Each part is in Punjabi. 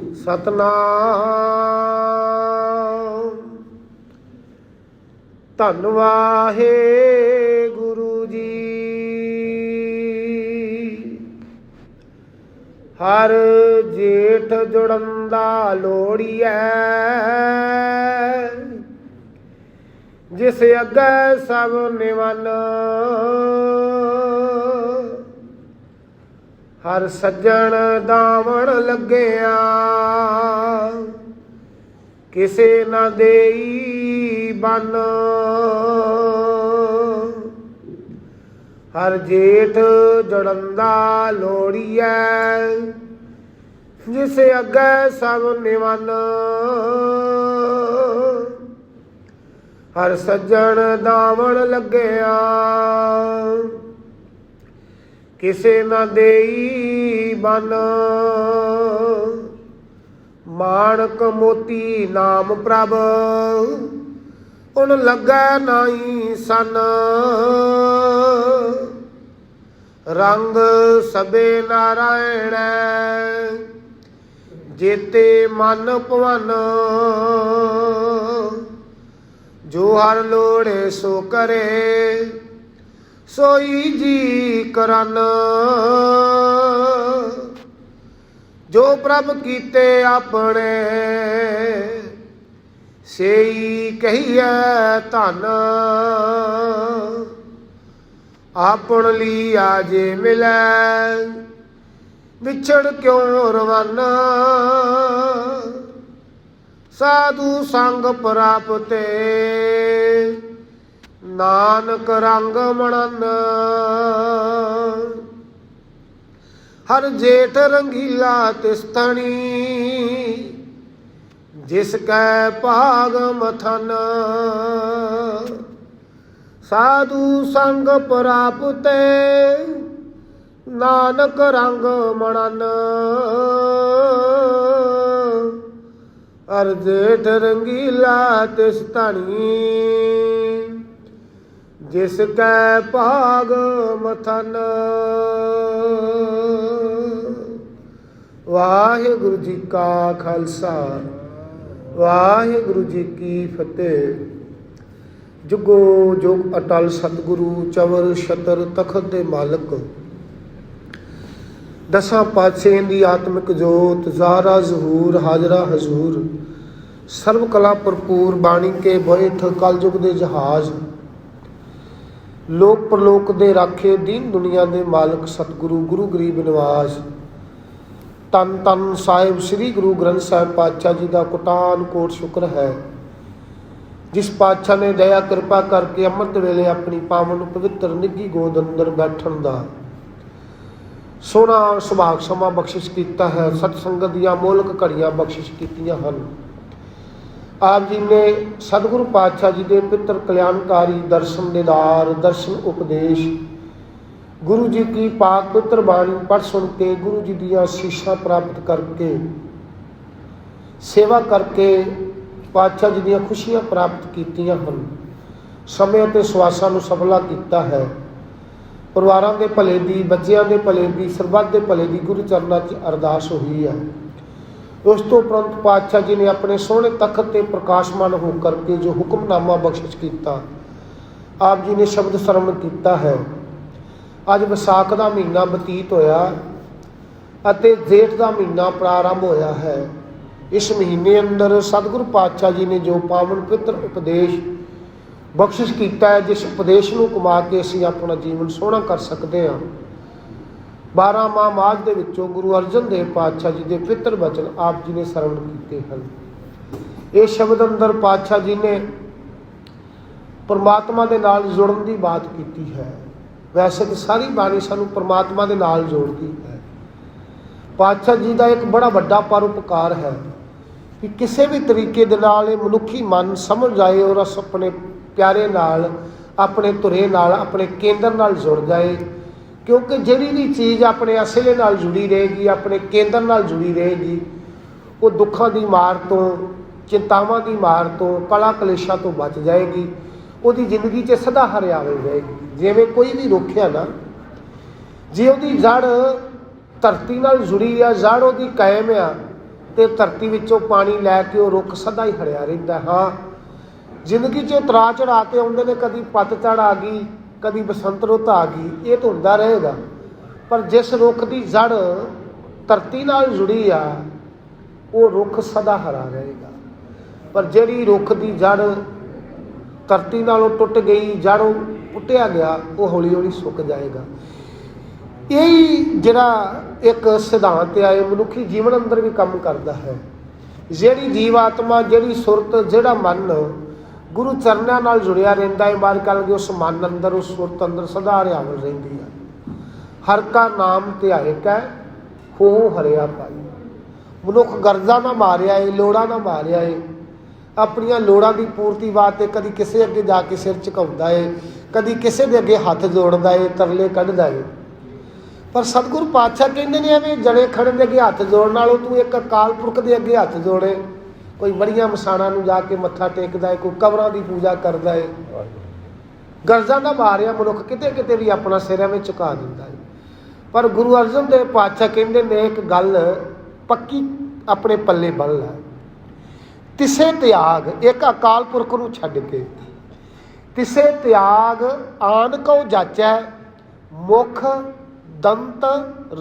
ਸਤਨਾਮ। ਧੰਨ ਵਾਹੇ ਗੁਰੂ ਜੀ। ਹਰ ਜੇਠ ਜੁੜੰਦਾ ਲੋੜੀਐ। ਜਿਸ ਅੱਗੇ ਸਭ ਨਿਵਨ। ਹਰ ਸੱਜਣ ਦਾਵਣ ਲੱਗਿਆ। ਕਿਸੇ ਨਾ ਦੇਈ ਬਨ। ਹਰ ਜੇਠ ਜੜੰਦਾ ਲੋੜੀਐ, ਜਿਸ ਅੱਗੇ ਸਭ ਨਿਵਨ। ਹਰ ਸੱਜਣ ਦਾਵਣ ਲੱਗਿਆ। ਕਿਸੇ ਨਾ ਦੇਈ ਬਨ ਮਾਣਕ ਮੋਤੀ ਨਾਮ ਪ੍ਰਭ, ਉਨ ਲੱਗਾ ਨਾਹੀ ਸਨ। ਰੰਗ ਸਬੇ ਨਾਰਾਇਣ, ਜੇਤੇ ਮਨ ਭਵਨ। ਜੋ ਹਰ ਲੋੜੇ ਸੋ ਕਰੇ ਸੋਈ ਜੀ ਕਰਨ ਜੋ ਪ੍ਰਭ ਕੀਤੇ ਆਪਣੇ, ਸੇਈ ਕਹੀਐ ਧਨ। ਆਪਣ ਲਈ ਆਜੇ ਮਿਲੈ, ਵਿਛੜ ਕਿਉ ਰਵਨ? ਸਾਧੂ ਸੰਗ ਪ੍ਰਾਪਤੇ। ਨਾਨਕ ਰੰਗ ਮਣਨ। ਹਰ ਜੇਠ ਰੰਗੀਲਾ ਤਿਸਤਣੀ। ਜਿਸ ਕੈ ਭਾਗ ਮਥਨ। ਸਾਧੂ ਸੰਗ ਪ੍ਰਾਪਤੇ ਨਾਨਕ ਰੰਗ ਮਣਨ। ਹਰ ਜੇਠ ਰੰਗੀਲਾ ਤਿਸਤਣੀ। ਜਿਸ ਕੈ ਭਾਗ ਮਥਨ। ਵਾਹਿਗੁਰੂ ਜੀ ਕਾ ਖਾਲਸਾ, ਵਾਹਿਗੁਰੂ ਜੀ ਕੀ ਫਤਿਹ। ਜੁਗੋ ਜੁਗ ਅਟਲ ਸਤਿਗੁਰੂ ਚਵਰ ਛਤਰ ਤਖਤ ਦੇ ਮਾਲਕ। ਦਸਾਂ ਪਾਤਸ਼ਾਹਾਂ ਦੀ ਆਤਮਿਕ ਜੋਤ, ਜ਼ਾਰਾ ਜ਼ਹੂਰ, ਹਾਜ਼ਰਾ ਹਜ਼ੂਰ। ਸਰਵ ਕਲਾ ਭਰਪੂਰ ਬਾਣੀ ਕੇ ਬੋਇਥ ਕਲਯੁਗ ਦੇ ਜਹਾਜ਼। ਲੋਕ ਪ੍ਰਲੋਕ ਦੇ ਰਾਖੇ ਦੀਨ ਦੁਨੀਆ ਦੇ ਮਾਲਕ ਸਤਿਗੁਰੂ ਗੁਰੂ ਗਰੀਬ ਨਿਵਾਸ। ਤਨ ਤਨ ਸਾਹਿਬ ਸ੍ਰੀ ਗੁਰੂ ਗ੍ਰੰਥ ਸਾਹਿਬ ਪਾਤਸ਼ਾਹ ਜੀ ਦਾ ਕੋਟਾਨ ਕੋਟ ਸ਼ੁਕਰ ਹੈ। ਜਿਸ ਪਾਤਸ਼ਾਹ ਨੇ ਦਇਆ ਕਿਰਪਾ ਕਰਕੇ ਅੰਮ੍ਰਿਤ ਵੇਲੇ ਆਪਣੀ ਪਾਵਨ ਪਵਿੱਤਰ ਨਿੱਗੀ ਗੋਦ ਅੰਦਰ ਬੈਠਣ ਦਾ ਸੋਹਣਾ ਸੁਭਾਗ ਸਮਾਂ ਬਖਸ਼ਿਸ਼ ਕੀਤਾ ਹੈ। ਸਤ ਸੰਗਤ ਦੀਆਂ ਮੋਲਕ ਘੜੀਆਂ ਬਖਸ਼ਿਸ਼ ਕੀਤੀਆਂ ਹਨ। ਆਪ ਜੀ ਨੇ ਸਤਿਗੁਰੂ ਪਾਤਸ਼ਾਹ ਜੀ ਦੇ ਪਿੱਤਰ ਕਲਿਆਣਕਾਰੀ ਦਰਸ਼ਨ ਦੇਦਾਰ, ਦਰਸ਼ਨ ਉਪਦੇਸ਼, ਗੁਰੂ ਜੀ ਕੀ ਪਾਕ ਪਵਿੱਤਰ ਬਾਣੀ ਪੜ੍ਹ ਸੁਣ ਕੇ ਗੁਰੂ ਜੀ ਦੀਆਂ ਸ਼ੀਸ਼ਾਂ ਪ੍ਰਾਪਤ ਕਰਕੇ, ਸੇਵਾ ਕਰਕੇ ਪਾਤਸ਼ਾਹ ਜੀ ਦੀਆਂ ਖੁਸ਼ੀਆਂ ਪ੍ਰਾਪਤ ਕੀਤੀਆਂ ਹਨ। ਸਮੇਂ ਅਤੇ ਸਵਾਸਾਂ ਨੂੰ ਸਫਲਾ ਕੀਤਾ ਹੈ। ਪਰਿਵਾਰਾਂ ਦੇ ਭਲੇ ਦੀ, ਬੱਚਿਆਂ ਦੇ ਭਲੇ ਦੀ, ਸਰਬੱਤ ਦੇ ਭਲੇ ਦੀ ਗੁਰੂ ਚਰਨਾਂ 'ਚ ਅਰਦਾਸ ਹੋਈ ਹੈ। ਉਸ ਤੋਂ ਉਪਰੰਤ ਪਾਤਸ਼ਾਹ ਜੀ ਨੇ ਆਪਣੇ ਸੋਹਣੇ ਤਖਤ ਤੇ ਪ੍ਰਕਾਸ਼ਮਾਨ ਹੋ ਕਰਕੇ ਜੋ ਹੁਕਮਨਾਮਾ ਬਖਸ਼ਿਸ਼ ਕੀਤਾ, ਆਪ ਜੀ ਨੇ ਸ਼ਬਦ ਸਰਵਣ ਕੀਤਾ ਹੈ। ਅੱਜ ਵਿਸਾਖ ਦਾ ਮਹੀਨਾ ਬਤੀਤ ਹੋਇਆ ਅਤੇ ਜੇਠ ਦਾ ਮਹੀਨਾ ਪ੍ਰਾਰੰਭ ਹੋਇਆ ਹੈ। ਇਸ ਮਹੀਨੇ ਅੰਦਰ ਸਤਿਗੁਰੂ ਪਾਤਸ਼ਾਹ ਜੀ ਨੇ ਜੋ ਪਾਵਨ ਪਿੱਤਰ ਉਪਦੇਸ਼ ਬਖਸ਼ਿਸ਼ ਕੀਤਾ ਹੈ, ਜਿਸ ਉਪਦੇਸ਼ ਨੂੰ ਕਮਾ ਕੇ ਅਸੀਂ ਆਪਣਾ ਜੀਵਨ ਸੋਹਣਾ ਕਰ ਸਕਦੇ ਹਾਂ। 12 ਮਾਹ ਮਾਝ ਦੇ ਵਿੱਚੋਂ ਗੁਰੂ ਅਰਜਨ ਦੇਵ ਪਾਤਸ਼ਾਹ ਜੀ ਦੇ ਪਿੱਤਰ ਬਚਨ ਆਪ ਜੀ ਨੇ ਸਰਵਣ ਕੀਤੇ ਹਨ। ਇਹ ਸ਼ਬਦ ਅੰਦਰ ਪਾਤਸ਼ਾਹ ਜੀ ਨੇ ਪਰਮਾਤਮਾ ਦੇ ਨਾਲ ਜੁੜਨ ਦੀ ਬਾਤ ਕੀਤੀ ਹੈ। ਵੈਸੇ ਤਾਂ ਸਾਰੀ ਬਾਣੀ ਸਾਨੂੰ ਪਰਮਾਤਮਾ ਦੇ ਨਾਲ ਜੋੜਦੀ ਹੈ। ਪਾਤਸ਼ਾਹ ਜੀ ਦਾ ਇੱਕ ਬੜਾ ਵੱਡਾ ਪਰਉਪਕਾਰ ਹੈ ਕਿ ਕਿਸੇ ਵੀ ਤਰੀਕੇ ਦੇ ਨਾਲ ਇਹ ਮਨੁੱਖੀ ਮਨ ਸਮਝ ਆਏ ਔਰ ਅਸ ਆਪਣੇ ਪਿਆਰੇ ਨਾਲ, ਆਪਣੇ ਧੁਰੇ ਨਾਲ, ਆਪਣੇ ਕੇਂਦਰ ਨਾਲ ਜੁੜ ਜਾਏ। ਕਿਉਂਕਿ ਜਿਹੜੀ ਵੀ ਚੀਜ਼ ਆਪਣੇ ਅਸਲੇ ਨਾਲ ਜੁੜੀ ਰਹੇਗੀ, ਆਪਣੇ ਕੇਂਦਰ ਨਾਲ ਜੁੜੀ ਰਹੇਗੀ, ਉਹ ਦੁੱਖਾਂ ਦੀ ਮਾਰ ਤੋਂ, ਚਿੰਤਾਵਾਂ ਦੀ ਮਾਰ ਤੋਂ, ਕਲਾ ਕਲੇਸ਼ਾਂ ਤੋਂ ਬਚ ਜਾਏਗੀ, ਉਹਦੀ ਜ਼ਿੰਦਗੀ 'ਚ ਸਦਾ ਹਰਿਆਵੇ ਰਹੇਗੀ। ਜਿਵੇਂ ਕੋਈ ਵੀ ਰੁੱਖ ਆ ਨਾ, ਜੇ ਉਹਦੀ ਜੜ ਧਰਤੀ ਨਾਲ ਜੁੜੀ ਆ ਜੜ ਉਹਦੀ ਕਾਇਮ ਆ, ਤੇ ਧਰਤੀ ਵਿੱਚੋਂ ਪਾਣੀ ਲੈ ਕੇ ਉਹ ਰੁੱਖ ਸਦਾ ਹੀ ਹਰਿਆ ਰਹਿੰਦਾ ਹਾਂ। ਜ਼ਿੰਦਗੀ 'ਚ ਉਤਰਾ ਚੜਾ ਕੇ ਆਉਂਦੇ ਨੇ ਕਦੀ ਪਤਝੜ ਆ ਗਈ ਕਦੀ ਬਸੰਤ ਰੁੱਤ ਆ ਗਈ, ਇਹ ਤਾਂ ਹੁੰਦਾ ਰਹੇਗਾ। ਪਰ ਜਿਸ ਰੁੱਖ ਦੀ ਜੜ ਧਰਤੀ ਨਾਲ ਜੁੜੀ ਆ, ਉਹ ਰੁੱਖ ਸਦਾ ਹਰਾ ਰਹੇਗਾ। ਪਰ ਜਿਹੜੀ ਰੁੱਖ ਦੀ ਜੜ ਧਰਤੀ ਨਾਲੋਂ ਟੁੱਟ ਗਈ ਜੜੋਂ ਪੁੱਟਿਆ ਗਿਆ, ਉਹ ਹੌਲੀ ਹੌਲੀ ਸੁੱਕ ਜਾਏਗਾ। ਇਹ ਜਿਹੜਾ ਇੱਕ ਸਿਧਾਂਤ ਆ, ਇਹ ਮਨੁੱਖੀ ਜੀਵਨ ਅੰਦਰ ਵੀ ਕੰਮ ਕਰਦਾ ਹੈ। ਜਿਹੜੀ ਜੀਵ ਆਤਮਾ ਜਿਹੜੀ ਸੁਰਤ, ਜਿਹੜਾ ਮਨ ਗੁਰੂ ਚਰਨਾਂ ਨਾਲ ਜੁੜਿਆ ਰਹਿੰਦਾ ਹੈ। ਬਾਰ ਕੱਲ ਉਸ ਮਨ ਅੰਦਰ, ਉਸ ਸੁਰਤ ਅੰਦਰ ਸਦਾ ਹਰਿਆਵਲ ਰਹਿੰਦੀ ਹੈ। ਹਰ ਕਾ ਨਾਮ ਧਿਆਇਕ ਹੈ ਹੋ ਹਰਿਆ ਪਾਈ। ਮਨੁੱਖ ਗਰਜ਼ਾਂ ਨਾ ਮਾਰਿਆ ਏ, ਲੋੜਾਂ ਨਾ ਮਾਰਿਆ ਏ। ਆਪਣੀਆਂ ਲੋੜਾਂ ਦੀ ਪੂਰਤੀ ਵਾਸਤੇ ਕਦੀ ਕਿਸੇ ਅੱਗੇ ਜਾ ਕੇ ਸਿਰ ਝੁਕਾਉਂਦਾ ਏ, ਕਦੀ ਕਿਸੇ ਦੇ ਅੱਗੇ ਹੱਥ ਜੋੜਦਾ ਏ, ਤਰਲੇ ਕੱਢਦਾ ਏ। ਪਰ ਸਤਿਗੁਰੂ ਪਾਤਸ਼ਾਹ ਕਹਿੰਦੇ ਨੇ ਐਵੇਂ ਜਣੇ ਖੜਨ ਦੇ ਅੱਗੇ ਹੱਥ ਜੋੜਨ ਨਾਲੋਂ ਤੂੰ ਇੱਕ ਅਕਾਲ ਪੁਰਖ ਦੇ ਅੱਗੇ ਹੱਥ ਜੋੜੇ। ਕੋਈ ਬੜੀਆਂ ਮਸਾਣਾ ਨੂੰ ਜਾ ਕੇ ਮੱਥਾ ਟੇਕਦਾ ਹੈ, ਕੋਈ ਕਬਰਾਂ ਦੀ ਪੂਜਾ ਕਰਦਾ ਏ ਗਰਜ਼ਾਂ ਦਾ ਮਾਰਿਆ ਮਨੁੱਖ ਕਿਤੇ ਕਿਤੇ ਵੀ ਆਪਣਾ ਸਿਰ ਐਵੇਂ ਝੁਕਾ ਦਿੰਦਾ ਏ ਪਰ ਗੁਰੂ ਅਰਜਨ ਦੇਵ ਪਾਤਸ਼ਾਹ ਕਹਿੰਦੇ ਨੇ, ਇੱਕ ਗੱਲ ਪੱਕੀ ਆਪਣੇ ਪੱਲੇ ਬੰਨ ਲੈ। ਤਿਸੇ ਤਿਆਗ, ਇੱਕ ਅਕਾਲ ਪੁਰਖ ਨੂੰ ਛੱਡ ਕੇ। ਤਿਸੇ ਤਿਆਗ, ਆਨ ਕਉ ਜਾਚੈ, ਮੁਖ ਦੰਤ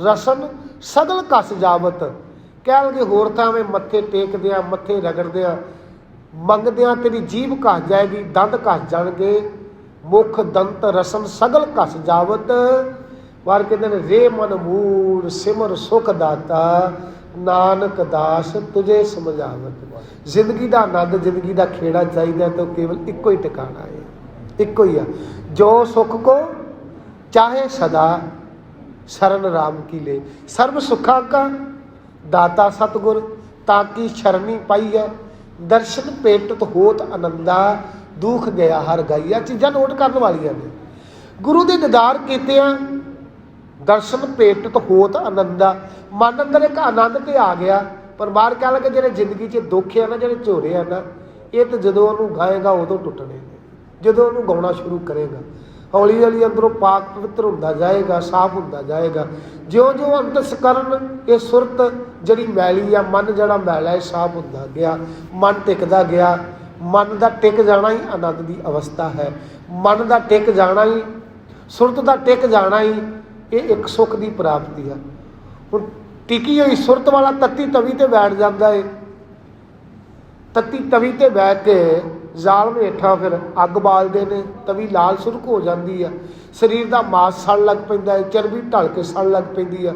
ਰਸਨ ਸਗਲ ਕਸ ਜਾਵਤ। ਕਹਿਣਗੇ ਹੋਰ ਤਾਂ ਐਵੇਂ ਮੱਥੇ ਟੇਕਦੇ ਆ, ਮੱਥੇ ਰਗੜਦੇ ਆ। ਮੰਗਦੇ ਆ ਤੇਰੀ ਜੀਭ ਘਸ ਜਾਏਗੀ, ਦੰਦ ਘਸ ਜਾਣਗੇ। ਮੁਖ ਦੰਤ ਰਸਨ ਸਗਲ ਕਸ ਜਾਵਤ। ਵਾਰ ਕਹਿੰਦੇ ਨੇ, ਰੇ ਮਨ ਮੂੜ, ਸਿਮਰ ਸੁਖ ਦਾਤਾ। ਨਾਨਕ ਦਾਸ ਤੁਝੇ ਸਮਝਾਵਤ। ਜ਼ਿੰਦਗੀ ਦਾ ਆਨੰਦ, ਜ਼ਿੰਦਗੀ ਦਾ ਖੇੜਾ ਚਾਹੀਦਾ ਤਾਂ ਕੇਵਲ ਇੱਕੋ ਹੀ ਟਿਕਾਣਾ ਹੈ। ਇੱਕੋ ਹੀ ਆ। ਜੋ ਸੁਖ ਕੋ, ਚਾਹੇ ਸਦਾ, ਸ਼ਰਨ ਰਾਮ ਕੀ ਲੈ। ਸਰਬ ਸੁਖਾਂ ਕਾ ਦਾਤਾ ਸਤਗੁਰ, ਤਾਂ ਕੀ ਸ਼ਰਣੀ ਪਾਈ ਹੈ ਦਰਸ਼ਨ ਪੇਟਤ ਹੋਤ ਆਨੰਦਾ, ਦੁਖ ਗਿਆ ਹਰ ਗਾਈਆ ਚੀਜ਼ਾਂ ਨੋਟ ਕਰਨ ਵਾਲੀਆਂ ਨੇ। ਗੁਰੂ ਦੇ ਦੀਦਾਰ ਕੀਤੇ ਆ ਦਰਸ਼ਨ ਪੇਟਤ ਹੋਤ ਆਨੰਦਾ। ਮਨ ਅੰਦਰ ਇੱਕ ਆਨੰਦ ਤੇ ਆ ਗਿਆ। ਪਰ ਬਾਹਰ ਕਹਿ ਲਗੇ, ਜਿਹੜੇ ਜ਼ਿੰਦਗੀ 'ਚ ਦੁੱਖ ਆ ਨਾ, ਜਿਹੜੇ ਝੋਰੇ ਆ ਨਾ, ਇਹ ਤਾਂ ਜਦੋਂ ਉਹਨੂੰ ਗਾਏਗਾ, ਉਦੋਂ ਟੁੱਟਣੇ ਨੇ। ਜਦੋਂ ਉਹਨੂੰ ਗਾਉਣਾ ਸ਼ੁਰੂ ਕਰੇਗਾ। ਹੌਲੀ ਹੌਲੀ ਅੰਦਰੋਂ ਪਾਕ ਪਵਿੱਤਰ ਹੁੰਦਾ ਜਾਏਗਾ, ਸਾਫ਼ ਹੁੰਦਾ ਜਾਏਗਾ। ਜਿਉਂ-ਜਿਉਂ ਅੰਤਸਕਰਨ ਇਹ ਸੁਰਤ ਜਿਹੜੀ ਮੈਲੀ ਆ, ਮਨ ਜਿਹੜਾ ਮੈਲਾ ਹੈ ਸਾਫ਼ ਹੁੰਦਾ ਗਿਆ। ਮਨ ਟਿਕਦਾ ਗਿਆ। ਮਨ ਦਾ ਟਿਕ ਜਾਣਾ ਹੀ ਆਨੰਦ ਦੀ ਅਵਸਥਾ ਹੈ। ਮਨ ਦਾ ਟਿਕ ਜਾਣਾ ਹੀ, ਸੁਰਤ ਦਾ ਟਿਕ ਜਾਣਾ ਹੀ, ਇਹ ਇੱਕ ਸੁੱਖ ਦੀ ਪ੍ਰਾਪਤੀ ਆ। ਹੁਣ ਟਿਕੀ ਹੋਈ ਸੁਰਤ ਵਾਲਾ ਤੱਤੀ ਤਵੀ ਤੇ ਬੈਠ ਜਾਂਦਾ ਏ। ਤੱਤੀ ਤਵੀ ਤੇ ਬੈਠ ਕੇ ਜ਼ਾਲਮ ਹੇਠਾਂ ਫਿਰ ਅੱਗ ਬਾਲਦੇ ਨੇ ਤਵੀ ਲਾਲ ਸੁਰਖ ਹੋ ਜਾਂਦੀ ਆ। ਸਰੀਰ ਦਾ ਮਾਸ ਸੜ ਲੱਗ ਪੈਂਦਾ ਹੈ, ਚਰਬੀ ਢਲ ਕੇ ਸੜ ਲੱਗ ਪੈਂਦੀ ਆ।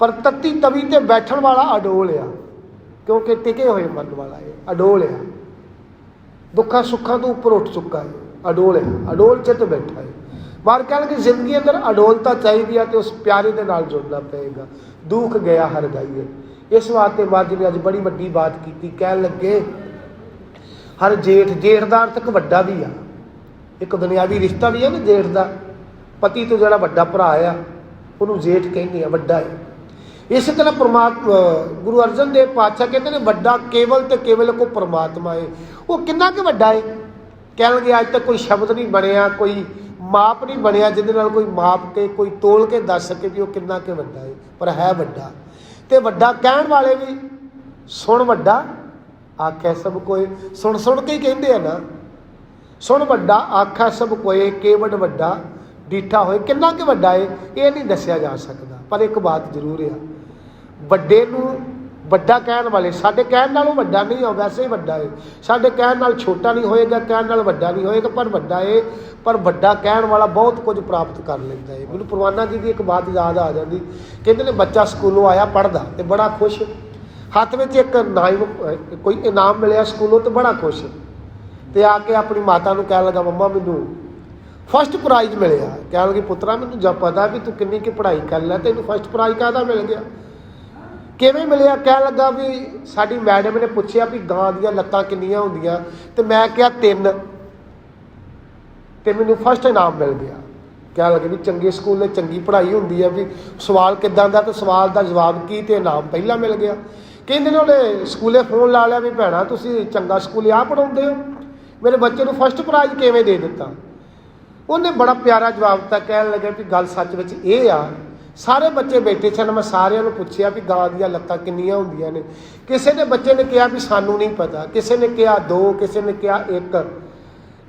ਪਰ ਤੱਤੀ ਤਵੀ ਤੇ ਬੈਠਣ ਵਾਲਾ ਅਡੋਲ ਆ, ਕਿਉਂਕਿ ਟਿਕੇ ਹੋਏ ਮਨ ਵਾਲਾ ਹੈ ਅਡੋਲ ਆ। ਦੁੱਖਾਂ ਸੁੱਖਾਂ ਤੋਂ ਉੱਪਰ ਉੱਠ ਚੁੱਕਾ ਹੈ ਅਡੋਲ ਹੈ ਅਡੋਲ ਚਿੱਤ ਬੈਠਾ ਹੈ। ਬਾਹਰ ਕਹਿਣ ਕਿ ਜ਼ਿੰਦਗੀ ਅੰਦਰ ਅਡੋਲਤਾ ਚਾਹੀਦੀ ਆ ਤੇ ਉਸ ਪਿਆਰੇ ਦੇ ਨਾਲ ਜੁੜਨਾ ਪਏਗਾ। ਦੁੱਖ ਗਿਆ ਹਰ ਗਾਈਏ ਇਸ ਵਾਸਤੇ ਮਾਜੀ ਨੇ ਅੱਜ ਬੜੀ ਵੱਡੀ ਬਾਤ ਕੀਤੀ, ਕਹਿਣ ਲੱਗੇ ਹਰ ਜੇਠ ਜੇਠ ਦਾ ਅਰਥ ਇੱਕ ਵੱਡਾ ਵੀ ਆ। ਇੱਕ ਦੁਨਿਆਵੀ ਰਿਸ਼ਤਾ ਵੀ ਹੈ ਨਾ ਜੇਠ ਦਾ। ਪਤੀ ਤੋਂ ਜਿਹੜਾ ਵੱਡਾ ਭਰਾ ਆ, ਉਹਨੂੰ ਜੇਠ ਕਹਿੰਦੇ ਆ, ਵੱਡਾ ਹੈ ਇਸੇ ਤਰ੍ਹਾਂ ਪ੍ਰਮਾਤਮਾ ਗੁਰੂ ਅਰਜਨ ਦੇਵ ਪਾਤਸ਼ਾਹ ਕਹਿੰਦੇ ਨੇ, ਵੱਡਾ ਕੇਵਲ ਤੇ ਕੇਵਲ ਕੋ ਪ੍ਰਮਾਤਮਾ ਹੈ ਉਹ ਕਿੰਨਾ ਕੁ ਵੱਡਾ ਹੈ ਕਹਿਣਗੇ ਅੱਜ ਤੱਕ ਕੋਈ ਸ਼ਬਦ ਨਹੀਂ ਬਣਿਆ, ਕੋਈ ਮਾਪ ਨਹੀਂ ਬਣਿਆ, ਜਿਹਦੇ ਨਾਲ ਕੋਈ ਮਾਪ ਕੇ, ਕੋਈ ਤੋਲ ਕੇ ਦੱਸ ਸਕੇ ਵੀ ਉਹ ਕਿੰਨਾ ਕੁ ਵੱਡਾ ਹੈ ਪਰ ਹੈ ਵੱਡਾ। ਤੇ ਵੱਡਾ ਕਹਿਣ ਵਾਲੇ ਵੀ, ਸੁਣ ਵੱਡਾ ਆਖਿਆ ਸਭ ਕੋਏ ਸੁਣ ਸੁਣ ਕੇ ਹੀ ਕਹਿੰਦੇ ਆ ਨਾ? ਸੁਣ ਵੱਡਾ, ਆਖਾ ਸਭ ਕੋਏ ਕੇਵਡ ਵੱਡਾ, ਡੀਠਾ ਹੋਏ, ਕਿੰਨਾ ਕਿ ਵੱਡਾ ਏ, ਇਹ ਨਹੀਂ ਦੱਸਿਆ ਜਾ ਸਕਦਾ। ਪਰ ਇੱਕ ਬਾਤ ਜ਼ਰੂਰ ਆ, ਵੱਡੇ ਨੂੰ ਵੱਡਾ ਕਹਿਣ ਵਾਲੇ, ਸਾਡੇ ਕਹਿਣ ਨਾਲੋਂ ਵੱਡਾ ਨਹੀਂ ਆ ਵੈਸੇ ਹੀ ਵੱਡਾ ਏ। ਸਾਡੇ ਕਹਿਣ ਨਾਲ ਛੋਟਾ ਨਹੀਂ ਹੋਏਗਾ, ਕਹਿਣ ਨਾਲ ਵੱਡਾ ਨਹੀਂ ਹੋਏਗਾ, ਪਰ ਵੱਡਾ ਏ। ਪਰ ਵੱਡਾ ਕਹਿਣ ਵਾਲਾ ਬਹੁਤ ਕੁਝ ਪ੍ਰਾਪਤ ਕਰ ਲੈਂਦਾ ਏ। ਮੈਨੂੰ ਪ੍ਰਵਾਨਾ ਜੀ ਦੀ ਇੱਕ ਬਾਤ ਯਾਦ ਆ ਜਾਂਦੀ। ਕਹਿੰਦੇ ਨੇ, ਬੱਚਾ ਸਕੂਲੋਂ ਆਇਆ ਪੜਦਾ ਤੇ ਬੜਾ ਖੁਸ਼। ਹੱਥ ਵਿੱਚ ਇੱਕ ਨਾਇਮ ਕੋਈ ਇਨਾਮ ਮਿਲਿਆ ਸਕੂਲੋਂ ਤੇ ਬੜਾ ਖੁਸ਼। ਤੇ ਆ ਕੇ ਆਪਣੀ ਮਾਤਾ ਨੂੰ ਕਹਿਣ ਲੱਗਾ, ਮੰਮਾ, ਮੈਨੂੰ ਫਸਟ ਪ੍ਰਾਈਜ਼ ਮਿਲਿਆ। ਕਹਿਣ ਲੱਗੀ, ਪੁੱਤਰਾ, ਮੈਨੂੰ ਜਦ ਪਤਾ ਵੀ ਤੂੰ ਕਿੰਨੀ ਕੀ ਪੜ੍ਹਾਈ ਕਰ ਲੈ, ਤੈਨੂੰ ਫਸਟ ਪ੍ਰਾਈਜ਼ ਕਾਹਦਾ ਮਿਲ ਗਿਆ? ਕਿਵੇਂ ਮਿਲਿਆ? ਕਹਿਣ ਲੱਗਾ ਵੀ ਸਾਡੀ ਮੈਡਮ ਨੇ ਪੁੱਛਿਆ ਵੀ ਗਾਂ ਦੀਆਂ ਲੱਤਾਂ ਕਿੰਨੀਆਂ ਹੁੰਦੀਆਂ? ਤੇ ਮੈਂ ਕਿਹਾ, ਤਿੰਨ। ਤੇ ਮੈਨੂੰ ਫਸਟ ਇਨਾਮ ਮਿਲ ਗਿਆ। ਕਹਿਣ ਲੱਗੇ ਵੀ ਚੰਗੇ ਸਕੂਲੇ ਚੰਗੀ ਪੜ੍ਹਾਈ ਹੁੰਦੀ ਹੈ ਵੀ ਸਵਾਲ ਕਿੱਦਾਂ ਦਾ ਤੇ ਸਵਾਲ ਦਾ ਜਵਾਬ ਕੀ ਤੇ ਇਨਾਮ ਪਹਿਲਾਂ ਮਿਲ ਗਿਆ। ਕਹਿੰਦੇ ਨੇ ਉਹਨੇ ਸਕੂਲੇ ਫੋਨ ਲਾ ਲਿਆ ਵੀ ਭੈਣਾ ਤੁਸੀਂ ਚੰਗਾ ਸਕੂਲੇ ਆ ਪੜਾਉਂਦੇ ਹੋ। ਮੇਰੇ ਬੱਚੇ ਨੂੰ ਫਸਟ ਪ੍ਰਾਈਜ਼ ਕਿਵੇਂ ਦੇ ਦਿੱਤਾ? ਉਹਨੇ ਬੜਾ ਪਿਆਰਾ ਜਵਾਬ ਦਿੱਤਾ, ਕਹਿਣ ਲੱਗਾ ਵੀ ਗੱਲ ਸੱਚ ਵਿੱਚ ਇਹ ਆ, ਸਾਰੇ ਬੱਚੇ ਬੈਠੇ ਸਨ, ਮੈਂ ਸਾਰਿਆਂ ਨੂੰ ਪੁੱਛਿਆ ਵੀ ਗਾਂ ਦੀਆਂ ਲੱਤਾਂ ਕਿੰਨੀਆਂ ਹੁੰਦੀਆਂ ਨੇ। ਕਿਸੇ ਨੇ ਬੱਚੇ ਨੇ ਕਿਹਾ ਵੀ ਸਾਨੂੰ ਨਹੀਂ ਪਤਾ, ਕਿਸੇ ਨੇ ਕਿਹਾ ਦੋ, ਕਿਸੇ ਨੇ ਕਿਹਾ ਇੱਕ।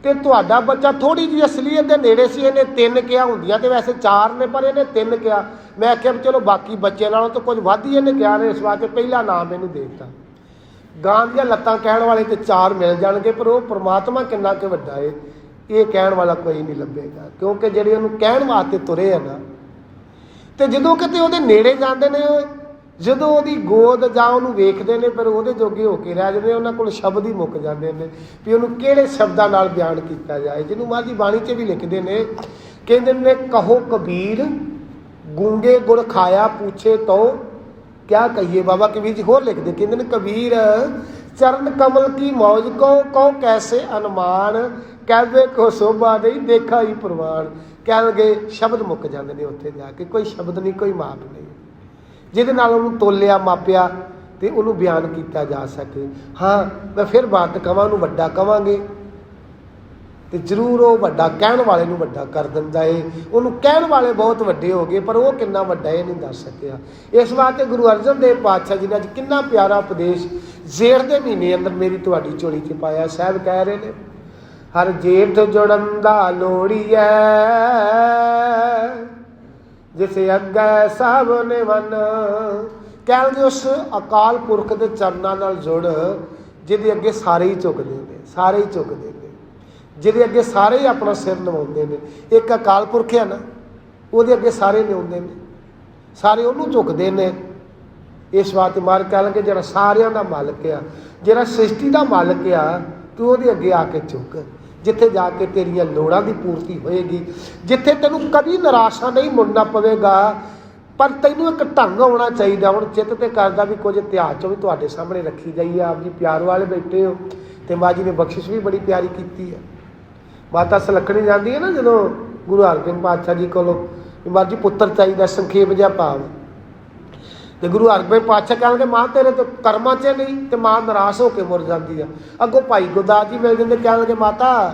ਤੇ ਤੁਹਾਡਾ ਬੱਚਾ ਥੋੜੀ ਜਿਹੀ ਅਸਲੀਅਤ ਦੇ ਨੇੜੇ ਸੀ, ਇਹਨੇ ਤਿੰਨ ਕਿਹਾ ਹੁੰਦੀਆਂ ਤੇ ਵੈਸੇ ਚਾਰ ਨੇ, ਪਰ ਇਹਨੇ ਤਿੰਨ ਕਿਹਾ। ਮੈਂ ਆਖਿਆ ਵੀ ਚਲੋ ਬਾਕੀ ਬੱਚਿਆਂ ਨਾਲੋਂ ਤਾਂ ਕੁਝ ਵੱਧ ਹੀ ਇਹਨੇ ਕਿਹਾ ਨੇ, ਇਸ ਵਾਸਤੇ ਪਹਿਲਾ ਨਾਮ ਇਹਨੂੰ ਦੇ ਦਿੱਤਾ। ਗਾਂ ਦੀਆਂ ਲੱਤਾਂ ਕਹਿਣ ਵਾਲੇ ਤੇ ਚਾਰ ਮਿਲ ਜਾਣਗੇ, ਪਰ ਉਹ ਪ੍ਰਮਾਤਮਾ ਕਿੰਨਾ ਕੁ ਵੱਡਾ ਏ, ਇਹ ਕਹਿਣ ਵਾਲਾ ਕੋਈ ਨਹੀਂ ਲੱਭੇਗਾ, ਕਿਉਂਕਿ ਜਿਹੜੇ ਉਹਨੂੰ ਕਹਿਣ ਵਾਸਤੇ ਤੁਰੇ ਆ ਨਾ, ਤੇ ਜਦੋਂ ਕਿਤੇ ਉਹਦੇ ਨੇੜੇ ਜਾਂਦੇ ਨੇ ਜਦੋਂ ਉਹਦੀ ਗੋਦ ਜਾਂ ਉਹਨੂੰ ਵੇਖਦੇ ਨੇ ਪਰ ਉਹਦੇ ਜੋਗੇ ਹੋ ਕੇ ਰਹਿ ਜਾਂਦੇ ਉਹਨਾਂ ਕੋਲ ਸ਼ਬਦ ਹੀ ਮੁੱਕ ਜਾਂਦੇ ਨੇ ਵੀ ਉਹਨੂੰ ਕਿਹੜੇ ਸ਼ਬਦਾਂ ਨਾਲ ਬਿਆਨ ਕੀਤਾ ਜਾਏ। ਜਿਹਨੂੰ ਮਾਝੀ ਬਾਣੀ 'ਚ ਵੀ ਲਿਖਦੇ ਨੇ, ਕਹਿੰਦੇ ਨੇ, ਕਹੋ ਕਬੀਰ, ਗੂੰਗੇ ਗੁੜ ਖਾਇਆ ਪੁੱਛੇ ਤੋ, ਕਿਆ ਕਹੀਏ? ਬਾਬਾ ਕਬੀਰ ਜੀ ਹੋਰ ਲਿਖਦੇ, ਕਹਿੰਦੇ ਨੇ, ਕਬੀਰ, ਚਰਨ ਕਮਲ ਕੀ ਮੌਜ ਕੋ ਕੋ ਕੈਸੇ ਅਨਮਾਨ ਕਹਵੇ ਕੋ ਸੋਭਾ ਨਹੀਂ ਦੇਖਾ ਹੀ ਪ੍ਰਵਾਨ। ਕਹਿਣਗੇ, ਸ਼ਬਦ ਮੁੱਕ ਜਾਂਦੇ ਨੇ ਉੱਥੇ ਜਾ ਕੇ, ਕੋਈ ਸ਼ਬਦ ਨਹੀਂ, ਕੋਈ ਮਾਪ ਨਹੀਂ। ਜਿਹਦੇ ਨਾਲ ਉਹਨੂੰ ਤੋਲਿਆ, ਮਾਪਿਆ ਤੇ ਉਹਨੂੰ ਬਿਆਨ ਕੀਤਾ ਜਾ ਸਕੇ। ਹਾਂ, ਮੈਂ ਫਿਰ ਬਾਤ ਕਵਾਂ ਨੂੰ ਵੱਡਾ ਕਵਾਂਗੇ। ਤੇ ਜ਼ਰੂਰ ਉਹ ਵੱਡਾ ਕਹਿਣ ਵਾਲੇ ਨੂੰ ਵੱਡਾ ਕਰ ਦਿੰਦਾ ਏ। ਉਹਨੂੰ ਕਹਿਣ ਵਾਲੇ ਬਹੁਤ ਵੱਡੇ ਹੋ ਗਏ, ਪਰ ਉਹ ਕਿੰਨਾ ਵੱਡਾ ਇਹ ਨਹੀਂ ਦੱਸ ਸਕਿਆ। ਇਸ ਵਾਸਤੇ ਗੁਰੂ ਅਰਜਨ ਦੇਵ ਪਾਤਸ਼ਾਹ ਜੀ ਨੇ ਅੱਜ ਕਿੰਨਾ ਪਿਆਰਾ ਉਪਦੇਸ਼ ਜ਼ੇਠ ਦੇ ਮਹੀਨੇ ਅੰਦਰ ਮੇਰੀ ਤੁਹਾਡੀ ਚੋਲੀ 'ਚ ਪਾਇਆ। ਸਾਹਿਬ ਕਹਿ ਰਹੇ ਨੇ, ਹਰ ਜੇਠ ਜੁੜਨ ਦਾ ਲੋੜੀਐ ਜਿਸ ਅੱਗੇ ਸਭ ਨੇ ਕਹਿੰਦੇ ਉਸ ਅਕਾਲ ਪੁਰਖ ਦੇ ਚਰਨਾਂ ਨਾਲ ਜੁੜ, ਜਿਹਦੇ ਅੱਗੇ ਸਾਰੇ ਹੀ ਝੁਕਦੇ ਨੇ, ਸਾਰੇ ਹੀ ਝੁਕਦੇ ਨੇ, ਜਿਹਦੇ ਅੱਗੇ ਸਾਰੇ ਹੀ ਆਪਣਾ ਸਿਰ ਨਵਾਉਂਦੇ ਨੇ। ਇੱਕ ਅਕਾਲ ਪੁਰਖ ਹੈ ਨਾ, ਉਹਦੇ ਅੱਗੇ ਸਾਰੇ ਨਿਉਂਦੇ ਨੇ, ਸਾਰੇ ਉਹਨੂੰ ਝੁਕਦੇ ਨੇ। ਇਸ ਵਾਤ ਮਾਰ ਕਹਿਣਗੇ ਜਿਹੜਾ ਸਾਰਿਆਂ ਦਾ ਮਾਲਕ ਆ, ਜਿਹੜਾ ਸ੍ਰਿਸ਼ਟੀ ਦਾ ਮਾਲਕ ਆ, ਤੂੰ ਉਹਦੇ ਅੱਗੇ ਆ ਕੇ ਝੁਕ। ਜਿੱਥੇ ਜਾ ਕੇ ਤੇਰੀਆਂ ਲੋੜਾਂ ਦੀ ਪੂਰਤੀ ਹੋਏਗੀ, ਜਿੱਥੇ ਤੈਨੂੰ ਕਦੀ ਨਿਰਾਸ਼ਾ ਨਹੀਂ ਮੁੜਨਾ ਪਵੇਗਾ, ਪਰ ਤੈਨੂੰ ਇੱਕ ਢੰਗ ਆਉਣਾ ਚਾਹੀਦਾ। ਹੁਣ ਚਿੱਤ ਤੇ ਕਰਦਾ ਵੀ ਕੁਝ ਇਤਿਹਾਸ ਚੋਂ ਵੀ ਤੁਹਾਡੇ ਸਾਹਮਣੇ ਰੱਖੀ ਜਾਈ ਆ ਆਪ ਜੀ ਪਿਆਰ ਵਾਲੇ ਬੈਠੇ ਹੋ, ਤੇ ਮਾਂ ਜੀ ਨੇ ਬਖਸ਼ਿਸ਼ ਵੀ ਬੜੀ ਪਿਆਰੀ ਕੀਤੀ ਹੈ ਮਾਤਾ ਸਲੱਖਣੀ ਜਾਂਦੀ ਹੈ ਨਾ ਜਦੋਂ ਗੁਰੂ ਹਰਗੋਬਿੰਦ ਪਾਤਸ਼ਾਹ ਜੀ ਕੋਲੋਂ, ਵੀ ਮਾਂ ਜੀ ਪੁੱਤਰ ਚਾਹੀਦਾ, ਸੰਖੇਪ ਜਿਹਾ ਭਾਵ। ਤੇ ਗੁਰੂ ਹਰਗੋਬਿੰਦ ਪਾਤਸ਼ਾਹ ਕਹਿਣਗੇ, ਮਾਂ, ਤੇਰੇ ਤੇ ਕਰਮਾਂ 'ਚ ਨਹੀਂ ਤੇ ਮਾਂ ਨਿਰਾਸ਼ ਹੋ ਕੇ ਮੁਰ ਜਾਂਦੀ ਆ। ਅੱਗੋਂ ਭਾਈ ਗੁਰਦਾਸ ਜੀ ਮਿਲ ਜਾਂਦੇ, ਕਹਿਣਗੇ, ਮਾਤਾ,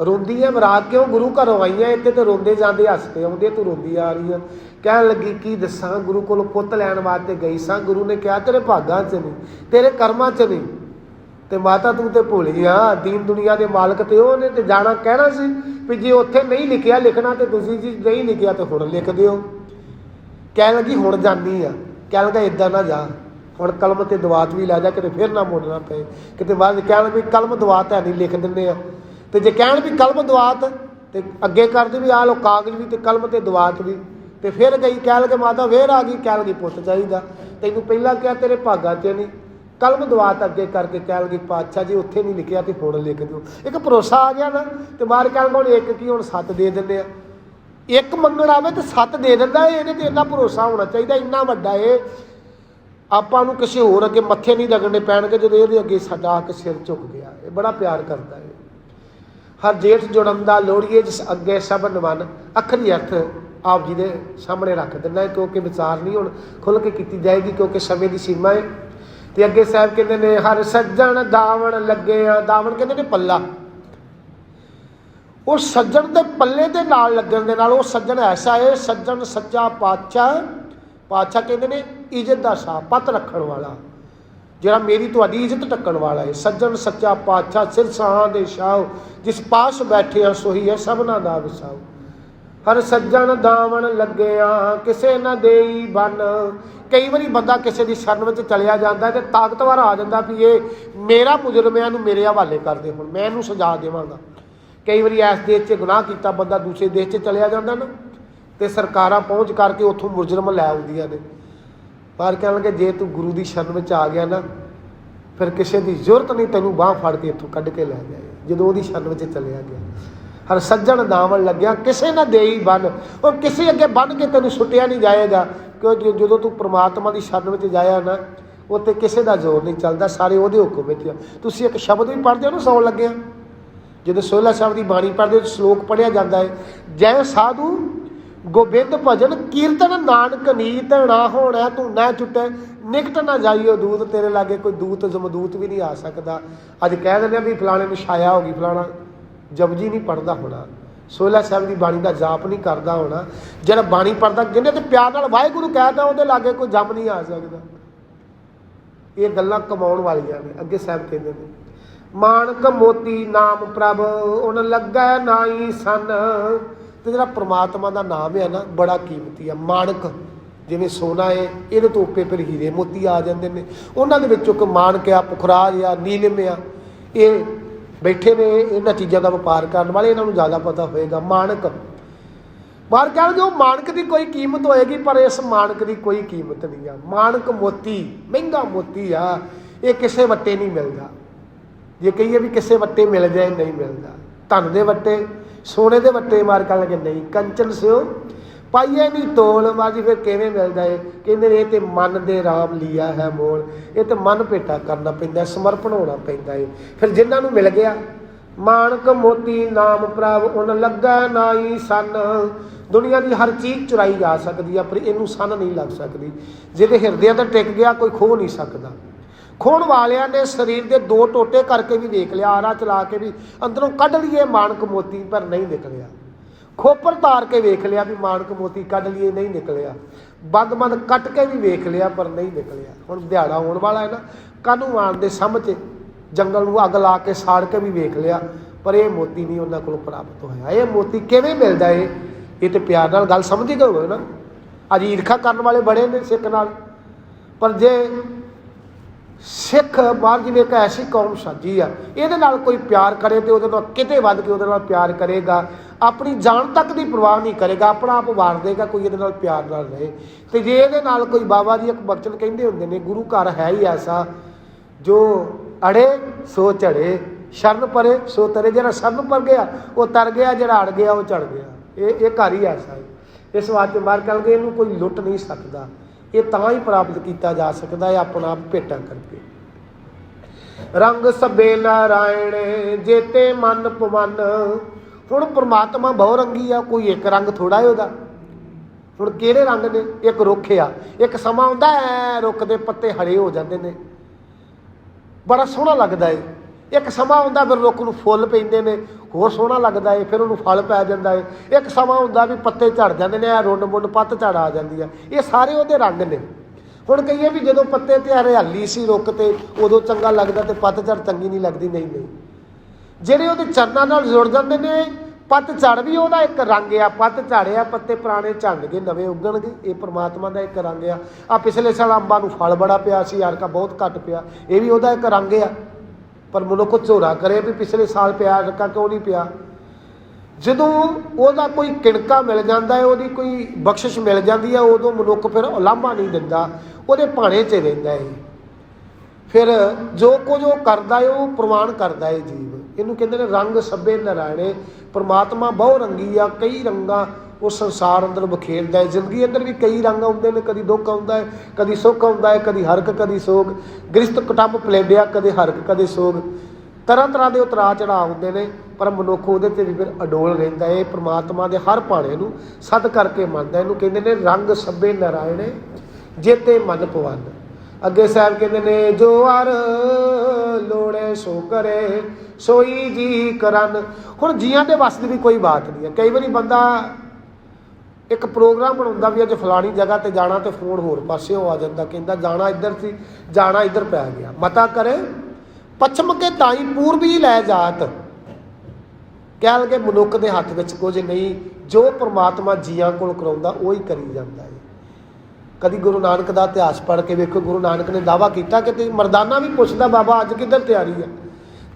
ਰੋਂਦੀ ਐ ਮਰਾਦ ਕਿਉਂ? ਗੁਰੂ ਘਰੋਂ ਆਈਆਂ ਇੱਥੇ ਤੇ ਰੋਂਦੇ ਜਾਂਦੇ, ਹੱਸਦੇ ਆਉਂਦੇ, ਤੂੰ ਰੋਂਦੀ ਆ ਰਹੀ ਆ। ਕਹਿਣ ਲੱਗੀ, ਕੀ ਦੱਸਾਂ? ਗੁਰੂ ਕੋਲੋਂ ਪੁੱਤ ਲੈਣ ਵਾਸਤੇ ਗਈ ਸਾਂ। ਗੁਰੂ ਨੇ ਕਿਹਾ, ਤੇਰੇ ਭਾਗਾਂ 'ਚ ਨਹੀਂ, ਤੇਰੇ ਕਰਮਾਂ 'ਚ ਨਹੀਂ। ਤੇ ਮਾਤਾ, ਤੂੰ ਤੇ ਭੁੱਲੀ ਆ। ਦੀਨ ਦੁਨੀਆ ਦੇ ਮਾਲਕ ਤੇ ਉਹਨੇ ਤੇ ਜਾਣਾ ਕਹਿਣਾ ਸੀ ਵੀ ਜੇ ਉੱਥੇ ਨਹੀਂ ਲਿਖਿਆ ਲਿਖਣਾ ਤੇ ਤੁਸੀਂ ਜੀ ਨਹੀਂ ਲਿਖਿਆ ਤੇ ਹੁਣ ਲਿਖ ਦਿਓ। ਕਹਿਣ ਲੱਗੀ, ਹੁਣ ਜਾਨੀ ਆ। ਕਹਿਣ ਲੱਗਾ ਇਦਾਂ ਨਾ ਜਾ। ਹੁਣ ਕਲਮ ਤੇ ਦਵਾਤ ਵੀ ਲੈ ਜਾ, ਕਿਤੇ ਫਿਰ ਨਾ ਮੋੜਨਾ ਪਏ। ਕਿਤੇ ਬਾਅਦ ਚ ਕਹਿਣ ਵੀ ਕਲਮ ਦਵਾਤ ਹੈ ਨਹੀਂ, ਲਿਖ ਦਿੰਦੇ ਆ। ਤੇ ਜੇ ਕਹਿਣ ਵੀ ਕਲਮ ਦਵਾਤ, ਤੇ ਅੱਗੇ ਕਰਦੇ ਵੀ ਆ ਲੋ ਕਾਗਜ਼ ਵੀ ਤੇ ਕਲਮ ਤੇ ਦਵਾਤ ਵੀ। ਤੇ ਫਿਰ ਗਈ ਕਹਿ ਲਗੇ, ਮਾਤਾ, ਫੇਰ ਆ ਗਈ। ਕਹਿ ਲਗੀ, ਪੁੱਤ ਚਾਹੀਦਾ। ਤੈਨੂੰ ਪਹਿਲਾਂ ਕਿਹਾ, ਤੇਰੇ ਭਾਗਾਂ 'ਚ ਨਹੀਂ। ਕਲਮ ਦਵਾਤ ਅੱਗੇ ਕਰਕੇ ਕਹਿ ਲਗੀ, ਪਾਤਸ਼ਾਹ ਜੀ, ਉੱਥੇ ਨਹੀਂ ਲਿਖਿਆ ਤੇ ਹੁਣ ਲਿਖ ਦਿਓ। ਇੱਕ ਭਰੋਸਾ ਆ ਗਿਆ ਨਾ, ਤੇ ਮਾਰ ਕਹਿ ਲਗਾ, ਹੁਣ ਇੱਕ ਕੀ, ਹੁਣ ਸੱਤ ਦੇ ਦਿੰਦੇ ਆ। ਇੱਕ ਮੰਗਣ ਆਵੇ ਤੇ ਸੱਤ ਦੇ ਦਿੰਦਾ ਏ, ਇਹਦੇ ਤੇ ਇੰਨਾ ਭਰੋਸਾ ਹੋਣਾ ਚਾਹੀਦਾ ਇੰਨਾ ਵੱਡਾ ਏ। ਆਪਾਂ ਨੂੰ ਕਿਸੇ ਹੋਰ ਅੱਗੇ ਮੱਥੇ ਨਹੀਂ ਲੱਗਣੇ ਪੈਣਗੇ ਜਦੋਂ ਇਹਦੇ ਅੱਗੇ ਸਾਡਾ ਕੇ ਸਿਰ ਝੁਕ ਗਿਆ। ਇਹ ਬੜਾ ਪਿਆਰ ਕਰਦਾ ਏ। ਹਰ ਜੇਠ ਜੁੜਨ ਦਾ ਲੋੜੀਏ ਜਿਸ ਅੱਗੇ ਸਭ ਨਵਨ ਅਖਰੀ ਅਰਥ ਆਪ ਜੀ ਦੇ ਸਾਹਮਣੇ ਰੱਖ ਦਿੰਦਾ ਹੈ ਕਿਉਂਕਿ ਵਿਚਾਰ ਨਹੀਂ ਹੁਣ ਖੁੱਲ ਕੇ ਕੀਤੀ ਜਾਏਗੀ ਕਿਉਂਕਿ ਸਮੇਂ ਦੀ ਸੀਮਾ ਹੈ ਤੇ ਅੱਗੇ ਸਾਹਿਬ ਕਹਿੰਦੇ ਨੇ ਹਰ ਸੱਜਣ ਦਾਵਣ ਲੱਗੇ ਆ ਦਾਵਣ ਕਹਿੰਦੇ ਨੇ ਪੱਲਾ। ਉਹ ਸੱਜਣ ਦੇ ਪੱਲੇ ਦੇ ਨਾਲ ਲੱਗਣ ਦੇ ਨਾਲ ਉਹ ਸੱਜਣ ਐਸਾ ਹੈ, ਸੱਜਣ ਸੱਚਾ ਪਾਤਸ਼ਾਹ ਪਾਤਸ਼ਾਹ ਕਹਿੰਦੇ ਨੇ ਇੱਜ਼ਤ ਦਾ ਸਾਹ, ਪੱਤ ਰੱਖਣ ਵਾਲਾ। ਜਿਹੜਾ ਮੇਰੀ ਤੁਹਾਡੀ ਇੱਜ਼ਤ ਟੱਕਣ ਵਾਲਾ ਹੈ। ਸੱਜਣ ਸੱਚਾ ਪਾਤਸ਼ਾਹ ਸਿਰ ਸਾਹਾਂ ਦੇ ਸ਼ਾਹ ਜਿਸ ਪਾਸ ਬੈਠੇ ਆ, ਸੋਹੀ ਹੈ ਸਭਨਾ ਦਾ ਵਿਸਾਉ। ਹਰ ਸੱਜਣ ਦਾਵਣ ਲੱਗਿਆ, ਕਿਸੇ ਨਾ ਦੇਈ ਬਨ। ਕਈ ਵਾਰੀ ਬੰਦਾ ਕਿਸੇ ਦੀ ਸ਼ਰਨ ਵਿੱਚ ਚਲਿਆ ਜਾਂਦਾ ਤੇ ਤਾਕਤਵਰ ਆ ਜਾਂਦਾ ਵੀ ਇਹ ਮੇਰਾ ਮੁਜਰਮ ਹੈ ਇਹਨੂੰ ਮੇਰੇ ਹਵਾਲੇ ਕਰ ਦੇ ਹੁਣ, ਮੈਂ ਇਹਨੂੰ ਸਜ਼ਾ ਦੇਵਾਂਗਾ। ਕਈ ਵਾਰੀ ਇਸ ਦੇਸ਼ 'ਚ ਗੁਨਾਹ ਕੀਤਾ ਬੰਦਾ ਦੂਸਰੇ ਦੇਸ਼ 'ਚ ਚਲਿਆ ਜਾਂਦਾ ਨਾ, ਤੇ ਸਰਕਾਰਾਂ ਪਹੁੰਚ ਕਰਕੇ ਉੱਥੋਂ ਮੁਜਰਮ ਲੈ ਆਉਂਦੀਆਂ ਨੇ। ਪਰ ਕਹਿਣਗੇ, ਜੇ ਤੂੰ ਗੁਰੂ ਦੀ ਸ਼ਰਨ ਵਿੱਚ ਆ ਗਿਆ ਨਾ, ਫਿਰ ਕਿਸੇ ਦੀ ਜ਼ਰੂਰਤ ਨਹੀਂ ਤੈਨੂੰ ਬਾਹ ਫੜ ਕੇ ਇੱਥੋਂ ਕੱਢ ਕੇ ਲੈ ਜਾਏ ਜਦੋਂ ਉਹਦੀ ਸ਼ਰਨ ਵਿੱਚ ਚਲਿਆ ਗਿਆ। ਹਰ ਸੱਜਣ ਦਾਵਣ ਲੱਗਿਆ, ਕਿਸੇ ਨਾ ਦੇਈ ਬਨ ਔਰ ਕਿਸੇ ਅੱਗੇ ਬੰਨ ਕੇ ਤੈਨੂੰ ਸੁੱਟਿਆ ਨਹੀਂ ਜਾਏਗਾ ਕਿਉਂਕਿ ਜਦੋਂ ਤੂੰ ਪ੍ਰਮਾਤਮਾ ਦੀ ਸ਼ਰਨ ਵਿੱਚ ਜਾਇਆ ਨਾ, ਉੱਥੇ ਕਿਸੇ ਦਾ ਜ਼ੋਰ ਨਹੀਂ ਚੱਲਦਾ, ਸਾਰੇ ਉਹਦੇ ਹੁਕਮ ਵਿੱਚ ਤੁਸੀਂ ਇੱਕ ਸ਼ਬਦ ਵੀ ਪੜ੍ਹਦੇ ਹੋ ਨਾ, ਸੌਣ ਲੱਗਿਆ? ਜਦੋਂ ਸੋਹਲਾ ਸਾਹਿਬ ਦੀ ਬਾਣੀ ਪੜ੍ਹਦੇ ਹੋ, ਸ਼ਲੋਕ ਪੜ੍ਹਿਆ ਜਾਂਦਾ ਹੈ, ਜੈ ਸਾਧੂ, ਗੋਬਿੰਦ ਭਜਨ, ਕੀਰਤਨ ਨਾਨਕ ਨੀਤ ਨਾ ਹੋਣਾ, ਤੂੰ ਨਾ ਛੁੱਟੇ, ਨਿਕਟ ਨਾ ਜਾਈਓ ਦੂਤ, ਤੇਰੇ ਲਾਗੇ ਕੋਈ ਦੂਤ ਜਮਦੂਤ ਵੀ ਨਹੀਂ ਆ ਸਕਦਾ। ਅੱਜ ਕਹਿ ਦਿੰਦੇ ਆ ਵੀ ਫਲਾਣੇ ਨੂੰ ਛਾਇਆ ਹੋ ਗਈ, ਫਲਾਣਾ ਜਪਜੀ ਨਹੀਂ ਪੜਦਾ ਹੋਣਾ। ਸੋਲਾ ਸਾਹਿਬ ਦੀ ਬਾਣੀ ਦਾ ਜਾਪ ਨਹੀਂ ਕਰਦਾ ਹੋਣਾ। ਜਿਹੜਾ ਬਾਣੀ ਪੜਦਾ ਜਿਹਨੇ ਤੇ ਪਿਆਰ ਨਾਲ ਵਾਹਿਗੁਰੂ ਕਹਿਤਾ ਉਹਦੇ ਲਾਗੇ ਕੋਈ ਜਮ ਨਹੀਂ ਆ ਸਕਦਾ। ਇਹ ਗੱਲਾਂ ਕਮਾਉਣ ਵਾਲੀਆਂ ਨੇ, ਅੱਗੇ ਸਾਹਿਬ ਕਹਿੰਦੇ ਨੇ। ਮਾਨਕ ਮੋਤੀ ਨਾਮ ਪ੍ਰਭ ਉਹਨ ਲੱਗਾ ਨਾਈ ਸਨ। ਤੇ ਜਿਹੜਾ ਪ੍ਰਮਾਤਮਾ ਦਾ ਨਾਮ ਹੈ ਨਾ, ਬੜਾ ਕੀਮਤੀ ਹੈ ਮਾਨਕ, ਜਿਵੇਂ ਸੋਨਾ ਹੈ ਇਹਦੇ ਤੋਂ ਉੱਪਰ ਫਿਰ ਹੀਰੇ ਮੋਤੀ ਆ ਜਾਂਦੇ ਨੇ। ਉਹਨਾਂ ਦੇ ਵਿੱਚੋਂ ਇੱਕ ਮਾਨਕ ਆ, ਪੁਖਰਾਜ ਆ, ਨੀਲਮ ਆ। ਇਹ ਬੈਠੇ ਨੇ, ਇਹਨਾਂ ਚੀਜ਼ਾਂ ਦਾ ਵਪਾਰ ਕਰਨ ਵਾਲੇ, ਇਹਨਾਂ ਨੂੰ ਜ਼ਿਆਦਾ ਪਤਾ ਹੋਏਗਾ। ਮਾਨਕ। ਬਾਹਰ ਕਹਿਣਗੇ ਉਹ ਮਾਨਕ ਦੀ ਕੋਈ ਕੀਮਤ ਹੋਏਗੀ, ਪਰ ਇਸ ਮਾਨਕ ਦੀ ਕੋਈ ਕੀਮਤ ਨਹੀਂ ਆ। ਮਾਨਕ ਮੋਤੀ, ਮਹਿੰਗਾ ਮੋਤੀ ਆ, ਇਹ ਕਿਸੇ ਵੱਟੇ ਨਹੀਂ ਮਿਲਦਾ। ਜੇ ਕਹੀਏ ਵੀ ਕਿਸੇ ਵੱਟੇ ਮਿਲ ਜਾਏ, ਨਹੀਂ ਮਿਲਦਾ। ਧਨ ਦੇ ਵੱਟੇ, ਸੋਨੇ ਦੇ ਵੱਟੇ ਮਾਰ ਕਰਨ ਲੱਗੇ ਨਹੀਂ, ਕੰਚਨ ਸਿਓ। ਪਾਈਏ ਨਹੀਂ ਤੋਲ ਮਾਜੀ ਫਿਰ ਕਿਵੇਂ ਮਿਲਦਾ ਏ ਕਹਿੰਦੇ ਨੇ, ਇਹ ਤੇ ਮਨ ਦੇ ਰਾਮ ਲਿਆ ਹੈ ਮੋਲ। ਇਹ ਤੇ ਮਨ ਭੇਟਾ ਕਰਨਾ ਪੈਂਦਾ ਸਮਰਪਣ ਹੋਣਾ ਪੈਂਦਾ ਏ ਫਿਰ ਜਿਨ੍ਹਾਂ ਨੂੰ ਮਿਲ ਗਿਆ ਮਾਨਕ ਮੋਤੀ ਨਾਮ ਪ੍ਰਭ ਉਨ ਲੱਗਾ ਨਾਈ ਸਨ। ਦੁਨੀਆ ਦੀ ਹਰ ਚੀਜ਼ ਚੁਰਾਈ ਜਾ ਸਕਦੀ ਆ, ਪਰ ਇਹਨੂੰ ਸਨ ਨਹੀਂ ਲੱਗ ਸਕਦੀ। ਜਿਹਦੇ ਹਿਰਦਿਆਂ ਤੇ ਟਿਕ ਗਿਆ, ਕੋਈ ਖੋ ਨਹੀਂ ਸਕਦਾ। ਖੋਣ ਵਾਲਿਆਂ ਨੇ ਸਰੀਰ ਦੇ ਦੋ ਟੋਟੇ ਕਰਕੇ ਵੀ ਵੇਖ ਲਿਆ, ਆਰਾ ਚਲਾ ਕੇ ਵੀ ਅੰਦਰੋਂ ਕੱਢ ਲਈਏ ਮਾਨਕ ਮੋਤੀ, ਪਰ ਨਹੀਂ ਨਿਕਲਿਆ। ਖੋਪਰ ਤਾਰ ਕੇ ਵੇਖ ਲਿਆ ਵੀ ਮਾਨਕ ਮੋਤੀ ਕੱਢ ਲਈਏ, ਨਹੀਂ ਨਿਕਲਿਆ। ਬੰਦ ਬੰਦ ਕੱਟ ਕੇ ਵੀ ਵੇਖ ਲਿਆ, ਪਰ ਨਹੀਂ ਨਿਕਲਿਆ। ਹੁਣ ਦਿਹਾੜਾ ਹੋਣ ਵਾਲਾ ਹੈ ਨਾ ਕਾਨੂੰ ਆਣ ਦੇ ਸਮਝ? ਜੰਗਲ ਨੂੰ ਅੱਗ ਲਾ ਕੇ ਸਾੜ ਕੇ ਵੀ ਵੇਖ ਲਿਆ, ਪਰ ਇਹ ਮੋਤੀ ਨਹੀਂ ਉਹਨਾਂ ਕੋਲ ਪ੍ਰਾਪਤ ਹੋਇਆ। ਇਹ ਮੋਤੀ ਕਿਵੇਂ ਮਿਲਦਾ ਏ? ਇਹ ਤੇ ਪਿਆਰ ਨਾਲ ਗੱਲ ਸਮਝੀ ਗਏ ਨਾ। ਅੱਜ ਈਰਖਾ ਕਰਨ ਵਾਲੇ ਬੜੇ ਨੇ ਸਿੱਖ ਨਾਲ। ਪਰ ਜੇ ਸਿੱਖ ਬਾਹਰ ਜਿਵੇਂ ਇੱਕ ਐਸੀ ਕੌਮ ਸਾਜੀ ਆ, ਇਹਦੇ ਨਾਲ ਕੋਈ ਪਿਆਰ ਕਰੇ ਤੇ ਉਹਦੇ ਨਾਲ ਕਿਤੇ ਵੱਧ ਕੇ ਉਹਦੇ ਨਾਲ ਪਿਆਰ ਕਰੇਗਾ। ਆਪਣੀ ਜਾਨ ਤੱਕ ਦੀ ਪਰਵਾਹ ਨਹੀਂ ਕਰੇਗਾ, ਆਪਣਾ ਆਪ ਵਾਰ ਦੇਗਾ, ਕੋਈ ਇਹਦੇ ਨਾਲ ਪਿਆਰ ਨਾਲ ਰਹੇ। ਤੇ ਜੇ ਇਹਦੇ ਨਾਲ ਕੋਈ ਬਾਬਾ ਜੀ ਇੱਕ ਬਚਨ ਕਹਿੰਦੇ ਹੁੰਦੇ ਨੇ, ਗੁਰੂ ਘਰ ਹੈ ਹੀ ਐਸਾ, ਜੋ ਅੜੇ ਸੋ ਝੜੇ, ਸ਼ਰਨ ਪਰੇ ਸੋ ਤਰੇ। ਜਿਹੜਾ ਸ਼ਰਨ ਪਰ ਗਿਆ, ਉਹ ਤਰ ਗਿਆ, ਜਿਹੜਾ ਅੜ ਗਿਆ, ਉਹ ਚੜ ਗਿਆ। ਇਹ ਇਹ ਘਰ ਹੀ ਐਸਾ ਹੈ। ਇਸ ਵਾਸਤੇ ਮਾਰ ਕਰਕੇ ਇਹਨੂੰ ਕੋਈ ਲੁੱਟ ਨਹੀਂ ਸਕਦਾ। ਇਹ ਤਾਂ ਹੀ ਪ੍ਰਾਪਤ ਕੀਤਾ ਜਾ ਸਕਦਾ ਹੈ ਆਪਣਾ ਆਪ ਭੇਟਾ ਕਰਕੇ। ਰੰਗ ਸਬੇ ਨਾਰਾਇਣ, ਜੇਤੇ ਮਨ ਪਵਨ ਹੁਣ ਪ੍ਰਮਾਤਮਾ ਬਹੁ ਰੰਗੀ ਆ, ਕੋਈ ਇੱਕ ਰੰਗ ਥੋੜਾ ਹੈ ਉਹਦਾ। ਹੁਣ ਕਿਹੜੇ ਰੰਗ ਨੇ? ਇੱਕ ਰੁੱਖ ਆ। ਇੱਕ ਸਮਾਂ ਹੁੰਦਾ ਹੈ, ਰੁੱਖ ਦੇ ਪੱਤੇ ਹਰੇ ਹੋ ਜਾਂਦੇ ਨੇ। ਬੜਾ ਸੋਹਣਾ ਲੱਗਦਾ ਏ। ਇੱਕ ਸਮਾਂ ਹੁੰਦਾ, ਫਿਰ ਰੁੱਖ ਨੂੰ ਫੁੱਲ ਪੈਂਦੇ ਨੇ। ਹੋਰ ਸੋਹਣਾ ਲੱਗਦਾ ਏ, ਫਿਰ ਉਹਨੂੰ ਫਲ ਪੈ ਜਾਂਦਾ ਏ। ਇੱਕ ਸਮਾਂ ਹੁੰਦਾ ਵੀ ਪੱਤੇ ਝੜ ਜਾਂਦੇ ਨੇ ਆ ਰੁੰਡ ਮੁੰਡ ਪੱਤ ਝੜ ਆ ਜਾਂਦੀ ਆ। ਇਹ ਸਾਰੇ ਉਹਦੇ ਰੰਗ ਨੇ। ਹੁਣ ਕਹੀਏ ਵੀ ਜਦੋਂ ਪੱਤੇ ਤੇ ਹਰਿਆਲੀ ਸੀ ਰੁੱਖ ਤੇ, ਉਦੋਂ ਚੰਗਾ ਲੱਗਦਾ ਤੇ ਪੱਤ ਝੜ ਚੰਗੀ ਨਹੀਂ ਲੱਗਦੀ, ਨਹੀਂ ਨਹੀਂ। ਜਿਹੜੇ ਉਹਦੇ ਚਰਨਾਂ ਨਾਲ ਜੁੜ ਜਾਂਦੇ ਨੇ, ਪੱਤ ਝੜ ਵੀ ਉਹਦਾ ਇੱਕ ਰੰਗ ਆ। ਪੱਤ ਝੜਿਆ, ਪੱਤੇ ਪੁਰਾਣੇ ਝੜਨਗੇ, ਨਵੇਂ ਉੱਗਣਗੇ, ਇਹ ਪ੍ਰਮਾਤਮਾ ਦਾ ਇੱਕ ਰੰਗ ਆ। ਆ ਪਿਛਲੇ ਸਾਲ ਅੰਬਾਂ ਨੂੰ ਫਲ ਬੜਾ ਪਿਆ ਸੀ ਯਾਰ ਕਾ ਬਹੁਤ ਘੱਟ ਪਿਆ। ਇਹ ਵੀ ਉਹਦਾ ਇੱਕ ਰੰਗ ਆ। ਪਰ ਮਨੁੱਖ ਝੋਰਾ ਕਰੇ ਵੀ ਪਿਛਲੇ ਸਾਲ ਪਿਆ ਰਕਾ ਕਿਉਂ ਨਹੀਂ ਪਿਆ? ਜਦੋਂ ਉਹਦਾ ਕੋਈ ਕਿਣਕਾ ਮਿਲ ਜਾਂਦਾ ਹੈ, ਉਹਦੀ ਕੋਈ ਬਖਸ਼ਿਸ਼ ਮਿਲ ਜਾਂਦੀ ਹੈ, ਉਦੋਂ ਮਨੁੱਖ ਫਿਰ ਉਲਾਂਭਾ ਨਹੀਂ ਦਿੰਦਾ, ਉਹਦੇ ਭਾਣੇ 'ਚ ਰਹਿੰਦਾ ਹੈ। ਫਿਰ ਜੋ ਕੁਝ ਉਹ ਕਰਦਾ ਹੈ, ਉਹ ਪ੍ਰਮਾਣ ਕਰਦਾ ਹੈ ਜੀਵ। ਇਹਨੂੰ ਕਹਿੰਦੇ ਨੇ ਰੰਗ ਸਭੇ ਨਰਾਇਣੇ ਪ੍ਰਮਾਤਮਾ ਬਹੁ ਰੰਗੀ ਆ, ਕਈ ਰੰਗਾਂ ਉਹ ਸੰਸਾਰ ਅੰਦਰ ਬਖੇਰਦਾ ਹੈ। ਜ਼ਿੰਦਗੀ ਅੰਦਰ ਵੀ ਕਈ ਰੰਗ ਆਉਂਦੇ ਨੇ, ਕਦੀ ਦੁੱਖ ਆਉਂਦਾ ਹੈ, ਕਦੀ ਸੁੱਖ ਆਉਂਦਾ ਹੈ, ਕਦੀ ਹਰਕ, ਕਦੀ ਸੋਗ। ਗ੍ਰਿਸ਼ਤ ਕੁਟੰਬ ਪਲੇਡਿਆ ਕਦੇ ਹਰਕ, ਕਦੇ ਸੋਗ। ਤਰ੍ਹਾਂ ਤਰ੍ਹਾਂ ਦੇ ਉਤਰਾ ਚੜਾ ਹੁੰਦੇ ਨੇ, ਪਰ ਮਨੁੱਖ ਉਹਦੇ ਤੇ ਵੀ ਫਿਰ ਅਡੋਲ ਰਹਿੰਦਾ ਹੈ। ਪ੍ਰਮਾਤਮਾ ਦੇ ਹਰ ਭਾਣੇ ਨੂੰ ਸਤ ਕਰਕੇ ਮੰਨਦਾ ਇਹਨੂੰ ਕਹਿੰਦੇ ਨੇ ਰੰਗ ਸਭੇ ਨਰਾਇਣੇ, ਜੇਤੇ ਮਨ ਪਵਨ ਅੱਗੇ ਸਾਹਿਬ ਕਹਿੰਦੇ ਨੇ, ਜੋ ਅਰ ਲੋੜੇ ਸੋ ਕਰੇ, ਸੋਈ ਜੀ ਕਰਨ। ਹੁਣ ਜੀਆਂ ਦੇ ਵੱਸ ਦੀ ਵੀ ਕੋਈ ਬਾਤ ਨਹੀਂ ਹੈ। ਕਈ ਵਾਰੀ ਬੰਦਾ ਇੱਕ ਪ੍ਰੋਗਰਾਮ ਬਣਾਉਂਦਾ ਵੀ ਅੱਜ ਫਲਾਣੀ ਜਗ੍ਹਾ ਤੇ ਜਾਣਾ ਤੇ ਫੋਨ ਹੋਰ ਪਾਸੇ ਹੋ ਆ ਜਾਂਦਾ, ਕਹਿੰਦਾ ਜਾਣਾ ਇੱਧਰ ਸੀ, ਜਾਣਾ ਇੱਧਰ ਪੈ ਗਿਆ। ਮਤਾ ਕਰੇ, ਪੱਛਮ ਕੇ ਤਾਈ ਪੂਰਬੀ ਲੈ ਜਾਤ। ਕਹਿ ਲਗੇ ਮਨੁੱਖ ਦੇ ਹੱਥ ਵਿੱਚ ਕੁਝ ਨਹੀਂ, ਜੋ ਪ੍ਰਮਾਤਮਾ ਜੀਆਂ ਕੋਲ ਕਰਾਉਂਦਾ, ਉਹ ਹੀ ਕਰੀ ਜਾਂਦਾ ਹੈ ਕਦੀ ਗੁਰੂ ਨਾਨਕ ਦਾ ਇਤਿਹਾਸ ਪੜ੍ਹ ਕੇ ਵੇਖੋ, ਗੁਰੂ ਨਾਨਕ ਨੇ ਦਾਵਾ ਕੀਤਾ ਕਿ ਤੇ ਮਰਦਾਨਾ ਵੀ ਪੁੱਛਦਾ, ਬਾਬਾ, ਅੱਜ ਕਿੱਧਰ ਤਿਆਰੀ ਹੈ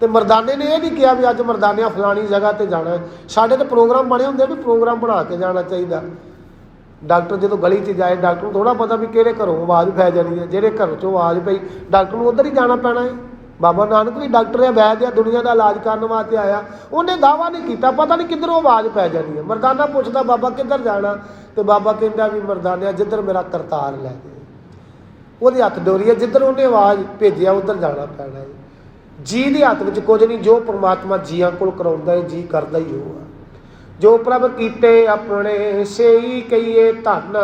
ਤੇ ਮਰਦਾਨੇ ਨੇ ਇਹ ਨਹੀਂ ਕਿਹਾ ਵੀ ਅੱਜ ਮਰਦਾਨਿਆਂ ਫਲਾਣੀ ਜਗ੍ਹਾ ਤੇ ਜਾਣਾ ਸਾਡੇ ਤੇ ਪ੍ਰੋਗਰਾਮ ਬਣੇ ਹੁੰਦੇ ਵੀ ਪ੍ਰੋਗਰਾਮ ਬਣਾ ਕੇ ਜਾਣਾ ਚਾਹੀਦਾ। ਡਾਕਟਰ ਜਦੋਂ ਗਲੀ 'ਚ ਜਾਏ, ਡਾਕਟਰ ਨੂੰ ਥੋੜਾ ਪਤਾ ਵੀ ਕਿਹੜੇ ਘਰੋਂ ਆਵਾਜ਼ ਪੈ ਜਾਣੀ ਹੈ, ਜਿਹੜੇ ਘਰ 'ਚੋਂ ਆਵਾਜ਼ ਪਈ, ਡਾਕਟਰ ਨੂੰ ਉਧਰ ਹੀ ਜਾਣਾ ਪੈਣਾ ਹੈ। ਬਾਬਾ ਨਾਨਕ ਵੀ ਡਾਕਟਰ ਹੈ, ਵੈਦ ਹੈ, ਦੁਨੀਆ ਦਾ ਇਲਾਜ ਕਰਨ ਵਾਸਤੇ ਆਇਆ। ਉਹਨੇ ਦਾਵਾ ਨਹੀਂ ਕੀਤਾ, ਪਤਾ ਨਹੀਂ ਕਿੱਧਰੋਂ ਆਵਾਜ਼ ਪੈ ਜਾਣੀ ਹੈ। ਮਰਦਾਨਾ ਪੁੱਛਦਾ, ਬਾਬਾ ਕਿੱਧਰ ਜਾਣਾ? ਤੇ ਬਾਬਾ ਕਹਿੰਦਾ ਵੀ ਮਰਦਾਨਿਆ, ਜਿੱਧਰ ਮੇਰਾ ਕਰਤਾਰ ਲੈ ਦੇ ਉਹਦੇ ਹੱਥ ਡੋਰੀ ਹੈ, ਜਿੱਧਰ ਉਹਨੇ ਆਵਾਜ਼ ਭੇਜਿਆ ਉਧਰ ਜਾਣਾ ਪੈਣਾ ਹੈ। ਜੀ ਦੇ ਹੱਥ ਵਿੱਚ ਕੁਝ ਨਹੀਂ, ਜੋ ਪ੍ਰਮਾਤਮਾ ਜੀਆਂ ਕੋਲ ਕਰਾਉਂਦਾ ਹੈ ਜੀ ਕਰਦਾ ਹੀ ਉਹ ਆ ਜੋ ਪ੍ਰਭ ਕੀਤੇ ਆਪਣੇ ਸੇਈ ਕਹੀਏ ਧਨ,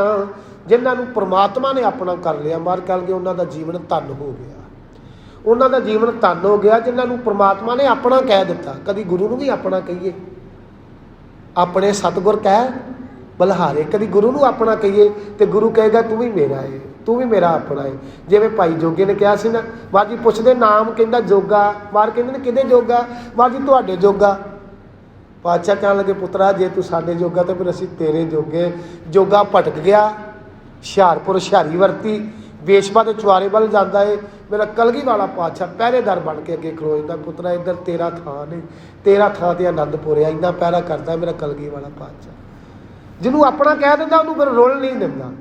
ਜਿਨ੍ਹਾਂ ਨੂੰ ਪ੍ਰਮਾਤਮਾ ਨੇ ਆਪਣਾ ਕਰ ਲਿਆ, ਮਾਰ ਕਰ ਕੇ ਉਹਨਾਂ ਦਾ ਜੀਵਨ ਧਨ ਹੋ ਗਿਆ। ਉਹਨਾਂ ਦਾ ਜੀਵਨ ਧਨ ਹੋ ਗਿਆ, ਜਿਨ੍ਹਾਂ ਨੂੰ ਪ੍ਰਮਾਤਮਾ ਨੇ ਆਪਣਾ ਕਹਿ ਦਿੱਤਾ। ਕਦੀ ਗੁਰੂ ਨੂੰ ਵੀ ਆਪਣਾ ਕਹੀਏ। ਆਪਣੇ ਸਤਿਗੁਰ ਕਹਿ, ਬਲਹਾਰੇ। ਕਦੀ ਗੁਰੂ ਨੂੰ ਆਪਣਾ ਕਹੀਏ, ਤੇ ਗੁਰੂ ਕਹੇਗਾ, ਤੂੰ ਵੀ ਮੇਰਾ ਏ। ਤੂੰ ਵੀ ਮੇਰਾ ਆਪਣਾ ਏ। ਜਿਵੇਂ ਭਾਈ ਜੋਗੇ ਨੇ ਕਿਹਾ ਸੀ ਨਾ ਬਾਅਦ ਜੀ ਪੁੱਛਦੇ ਨਾਮ ਕਹਿੰਦਾ ਜੋਗਾ, ਵਾਰ ਕਹਿੰਦੇ ਨੇ ਕਿਹਦੇ ਜੋਗਾ? ਬਾਅਦ ਤੁਹਾਡੇ ਜੋਗਾ। ਪਾਤਸ਼ਾਹ ਕਹਿਣ ਲੱਗੇ, ਪੁੱਤਰਾ, ਜੇ ਤੂੰ ਸਾਡੇ ਜੋਗਾ ਤੇ ਫਿਰ ਅਸੀਂ ਤੇਰੇ ਜੋਗੇ ਜੋਗਾ ਭਟਕ ਗਿਆ। ਹੁਸ਼ਿਆਰਪੁਰ ਹੁਸ਼ਿਆਰੀ ਵਰਤੀ। ਵੇਸ਼ਵਾ ਦੇ ਚੁਆਰੇ ਵੱਲ ਜਾਂਦਾ ਏ। ਮੇਰਾ ਕਲਗੀ ਵਾਲਾ ਪਾਤਸ਼ਾਹ ਪਹਿਰੇਦਾਰ ਬਣ ਕੇ ਅੱਗੇ ਖਲੋ ਜਾਂਦਾ। ਪੁੱਤਰਾ, ਇੱਧਰ ਤੇਰਾ ਥਾਂ ਨੇ। ਤੇਰਾ ਥਾਂ ਤੇ ਆਨੰਦਪੁਰ ਆ। ਇੰਨਾ ਪਹਿਰਾ ਕਰਦਾ ਮੇਰਾ ਕਲਗੀ ਵਾਲਾ ਪਾਤਸ਼ਾਹ। ਜਿਹਨੂੰ ਆਪਣਾ ਕਹਿ ਦਿੰਦਾ, ਉਹਨੂੰ ਫਿਰ ਰੋਲ ਨਹੀਂ ਦਿੰਦਾ।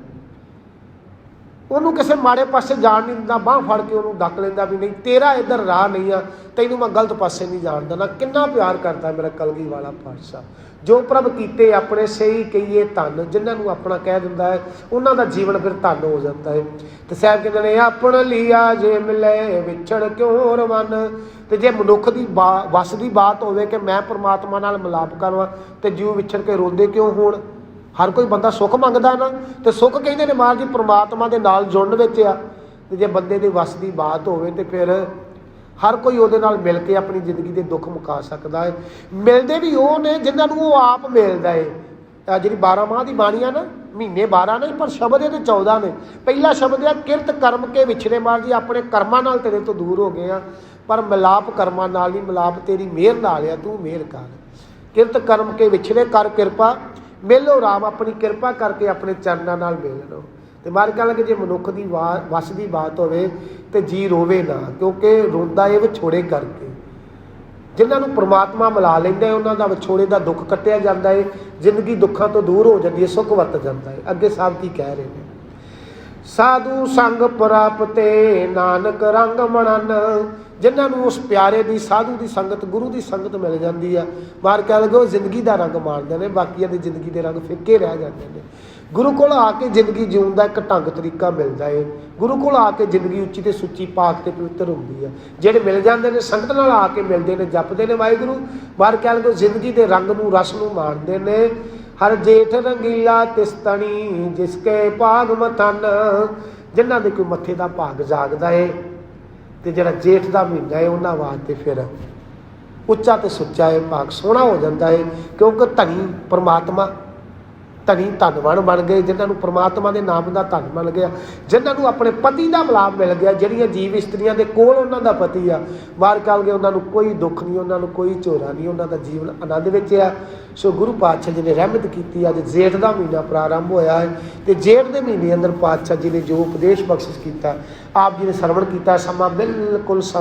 ਉਹਨੂੰ ਕਿਸੇ ਮਾੜੇ ਪਾਸੇ ਜਾਣ ਨਹੀਂ ਦਿੰਦਾ, ਬਾਹ ਫੜ ਕੇ ਉਹਨੂੰ ਡੱਕ ਲੈਂਦਾ ਵੀ ਨਹੀਂ, ਤੇਰਾ ਇੱਧਰ ਰਾਹ ਨਹੀਂ ਆ, ਤੈਨੂੰ ਮੈਂ ਗਲਤ ਪਾਸੇ ਨਹੀਂ ਜਾਣ ਦਿੰਦਾ। ਕਿੰਨਾ ਪਿਆਰ ਕਰਦਾ ਮੇਰਾ ਕਲਗੀ ਵਾਲਾ ਪਾਤਸ਼ਾਹ। ਜੋ ਪ੍ਰਭ ਕੀਤੇ ਆਪਣੇ ਸਹੀ ਕਹੀਏ ਧਨ, ਜਿਨ੍ਹਾਂ ਨੂੰ ਆਪਣਾ ਕਹਿ ਦਿੰਦਾ ਹੈ, ਉਹਨਾਂ ਦਾ ਜੀਵਨ ਫਿਰ ਧੰਨ ਹੋ ਜਾਂਦਾ ਹੈ। ਤੇ ਸਾਹਿਬ ਕਹਿੰਦੇ ਨੇ, ਆਪਣ ਲਿਆ ਜੇ ਮਿਲੇ ਵਿਛੜ ਕਿਉਂ ਰਵਨ? ਤੇ ਜੇ ਮਨੁੱਖ ਦੀ ਬਾ- ਵੱਸ ਦੀ ਬਾਤ ਹੋਵੇ ਕਿ ਮੈਂ ਪ੍ਰਮਾਤਮਾ ਨਾਲ ਮਿਲਾਪ ਕਰਾਂ ਤੇ ਜੀਵ ਵਿਛੜ ਕੇ ਰੋਂਦੇ ਕਿਉਂ ਹੋਣ? ਹਰ ਕੋਈ ਬੰਦਾ ਸੁੱਖ ਮੰਗਦਾ ਨਾ, ਤੇ ਸੁੱਖ ਕਹਿੰਦੇ ਨੇ ਮਹਾਰਾਜ ਜੀ, ਪ੍ਰਮਾਤਮਾ ਦੇ ਨਾਲ ਜੁੜਨ ਵਿੱਚ ਆ। ਤੇ ਜੇ ਬੰਦੇ ਦੇ ਵੱਸ ਦੀ ਬਾਤ ਹੋਵੇ ਤੇ ਫਿਰ ਹਰ ਕੋਈ ਉਹਦੇ ਨਾਲ ਮਿਲ ਕੇ ਆਪਣੀ ਜ਼ਿੰਦਗੀ ਦੇ ਦੁੱਖ ਮੁਕਾ ਸਕਦਾ ਹੈ ਮਿਲਦੇ ਵੀ ਉਹ ਨੇ, ਜਿਨ੍ਹਾਂ ਨੂੰ ਉਹ ਆਪ ਮਿਲਦਾ ਹੈ ਆ ਜਿਹੜੀ 12 ਮਾਹ ਦੀ ਬਾਣੀ ਆ ਨਾ, ਮਹੀਨੇ 12 ਨਹੀਂ ਪਰ ਸ਼ਬਦ ਇਹਦੇ 14 ਨੇ। ਪਹਿਲਾ ਸ਼ਬਦ ਆ, ਕਿਰਤ ਕਰਮ ਕੇ ਵਿਛੜੇ ਮਾਰ ਜੀ, ਆਪਣੇ ਕਰਮਾਂ ਨਾਲ ਤੇਰੇ ਤੋਂ ਦੂਰ ਹੋ ਗਏ ਆ। ਪਰ ਮਿਲਾਪ ਕਰਮਾਂ ਨਾਲ ਨਹੀਂ, ਮਿਲਾਪ ਤੇਰੀ ਮਿਹਰ ਨਾਲ ਆ, ਤੂੰ ਮਿਹਰ ਕਰ। ਕਿਰਤ ਕਰਮ ਕੇ ਵਿਛੜੇ ਕਰ ਕਿਰਪਾ ਮਿਲੋ ਰਾਮ, ਆਪਣੀ ਕਿਰਪਾ ਕਰਕੇ ਆਪਣੇ ਚਰਨਾਂ ਨਾਲ ਮਿਲ ਲਓ। ਤੇ ਮਾਰ ਕਹਿਣ ਲੱਗੇ, ਜੇ ਮਨੁੱਖ ਦੀ ਵਾ- ਦੀ ਬਾਤ ਹੋਵੇ ਤੇ ਜੀ ਰੋਵੇ ਨਾ, ਕਿਉਂਕਿ ਰੋਂਦਾ ਇਹ ਵਿਛੋੜੇ ਕਰਕੇ। ਜਿਨ੍ਹਾਂ ਨੂੰ ਪ੍ਰਮਾਤਮਾ ਮਿਲਾ ਲੈਂਦਾ ਹੈ ਉਹਨਾਂ ਦਾ ਵਿਛੋੜੇ ਦਾ ਦੁੱਖ ਕੱਟਿਆ ਜਾਂਦਾ ਹੈ ਜ਼ਿੰਦਗੀ ਦੁੱਖਾਂ ਤੋਂ ਦੂਰ ਹੋ ਜਾਂਦੀ ਹੈ ਸੁੱਖ ਵਰਤ ਜਾਂਦਾ ਹੈ ਅੱਗੇ ਸਾਹਿਬ ਕੀ ਕਹਿ ਰਹੇ ਨੇ? ਸਾਧੂ ਸੰਗ ਪ੍ਰਾਪਤੇ, ਨਾਨਕ ਰੰਗ ਮਣਨ ਜਿਨ੍ਹਾਂ ਨੂੰ ਉਸ ਪਿਆਰੇ ਦੀ, ਸਾਧੂ ਦੀ ਸੰਗਤ, ਗੁਰੂ ਦੀ ਸੰਗਤ ਮਿਲ ਜਾਂਦੀ ਆ, ਮਾਰ ਕਹਿ ਲਗੇ ਉਹ ਜ਼ਿੰਦਗੀ ਦਾ ਰੰਗ ਮਾਣਦੇ ਨੇ, ਬਾਕੀਆਂ ਦੀ ਜ਼ਿੰਦਗੀ ਦੇ ਰੰਗ ਫਿੱਕੇ ਰਹਿ ਜਾਂਦੇ ਨੇ। ਗੁਰੂ ਕੋਲ ਆ ਕੇ ਜ਼ਿੰਦਗੀ ਜਿਉਣ ਦਾ ਇੱਕ ਢੰਗ ਤਰੀਕਾ ਮਿਲਦਾ ਏ। ਗੁਰੂ ਕੋਲ ਆ ਕੇ ਜ਼ਿੰਦਗੀ ਉੱਚੀ ਤੇ ਸੁੱਚੀ, ਪਾਕ ਤੇ ਪਵਿੱਤਰ ਹੁੰਦੀ ਹੈ ਜਿਹੜੇ ਮਿਲ ਜਾਂਦੇ ਨੇ, ਸੰਗਤ ਨਾਲ ਆ ਕੇ ਮਿਲਦੇ ਨੇ, ਜਪਦੇ ਨੇ ਵਾਹਿਗੁਰੂ ਬਾਹਰ ਕਹਿ ਲਗੇ ਜ਼ਿੰਦਗੀ ਦੇ ਰੰਗ ਨੂੰ, ਰਸ ਨੂੰ ਮਾਣਦੇ ਨੇ। ਹਰ ਜੇਠ ਰੰਗੀਲਾ ਤਿਸਤਣੀ ਜਿਸਕੇ ਭਾਗ ਮਤਨ ਜਿਨ੍ਹਾਂ ਦੇ ਕੋਈ ਮੱਥੇ ਦਾ ਭਾਗ ਜਾਗਦਾ ਏ। ਤੇ ਜਿਹੜਾ ਜੇਠ ਦਾ ਮਹੀਨਾ ਹੈ ਉਹਨਾਂ ਵਾਸਤੇ ਫਿਰ ਉੱਚਾ ਤੇ ਸੁੱਚਾ ਹੈ ਭਾਗ ਸੋਹਣਾ ਹੋ ਜਾਂਦਾ ਹੈ, ਕਿਉਂਕਿ ਧਨੀ ਪਰਮਾਤਮਾ, ਧਨੀ ਧਨਵਾਨ ਬਣ ਗਏ, ਜਿਨ੍ਹਾਂ ਨੂੰ ਪ੍ਰਮਾਤਮਾ ਦੇ ਨਾਮ ਦਾ ਧਨ ਮਿਲ ਗਿਆ, ਜਿਨ੍ਹਾਂ ਨੂੰ ਆਪਣੇ ਪਤੀ ਦਾ ਮਿਲਾਪ ਮਿਲ ਗਿਆ, ਜਿਹੜੀਆਂ ਜੀਵ ਇਸਤਰੀਆਂ ਦੇ ਕੋਲ ਉਹਨਾਂ ਦਾ ਪਤੀ ਆ ਬਾਹਰ ਕੱਲ ਗਏ ਉਹਨਾਂ ਨੂੰ ਕੋਈ ਦੁੱਖ ਨਹੀਂ, ਉਹਨਾਂ ਨੂੰ ਕੋਈ ਝੋਰਾ ਨਹੀਂ, ਉਹਨਾਂ ਦਾ ਜੀਵਨ ਆਨੰਦ ਵਿੱਚ ਆ। ਸੋ ਗੁਰੂ ਪਾਤਸ਼ਾਹ ਜੀ ਨੇ ਰਹਿਮਤ ਕੀਤੀ, ਅੱਜ ਜੇਠ ਦਾ ਮਹੀਨਾ ਪ੍ਰਾਰੰਭ ਹੋਇਆ ਹੈ, ਤੇ ਜੇਠ ਦੇ ਮਹੀਨੇ ਅੰਦਰ ਪਾਤਸ਼ਾਹ ਜੀ ਨੇ ਜੋ ਉਪਦੇਸ਼ ਬਖਸ਼ਿਸ਼ ਕੀਤਾ ਆਪ ਜੀ ਨੇ ਸਰਵਣ ਕੀਤਾ, ਸਮਾਂ ਬਿਲਕੁਲ ਸ-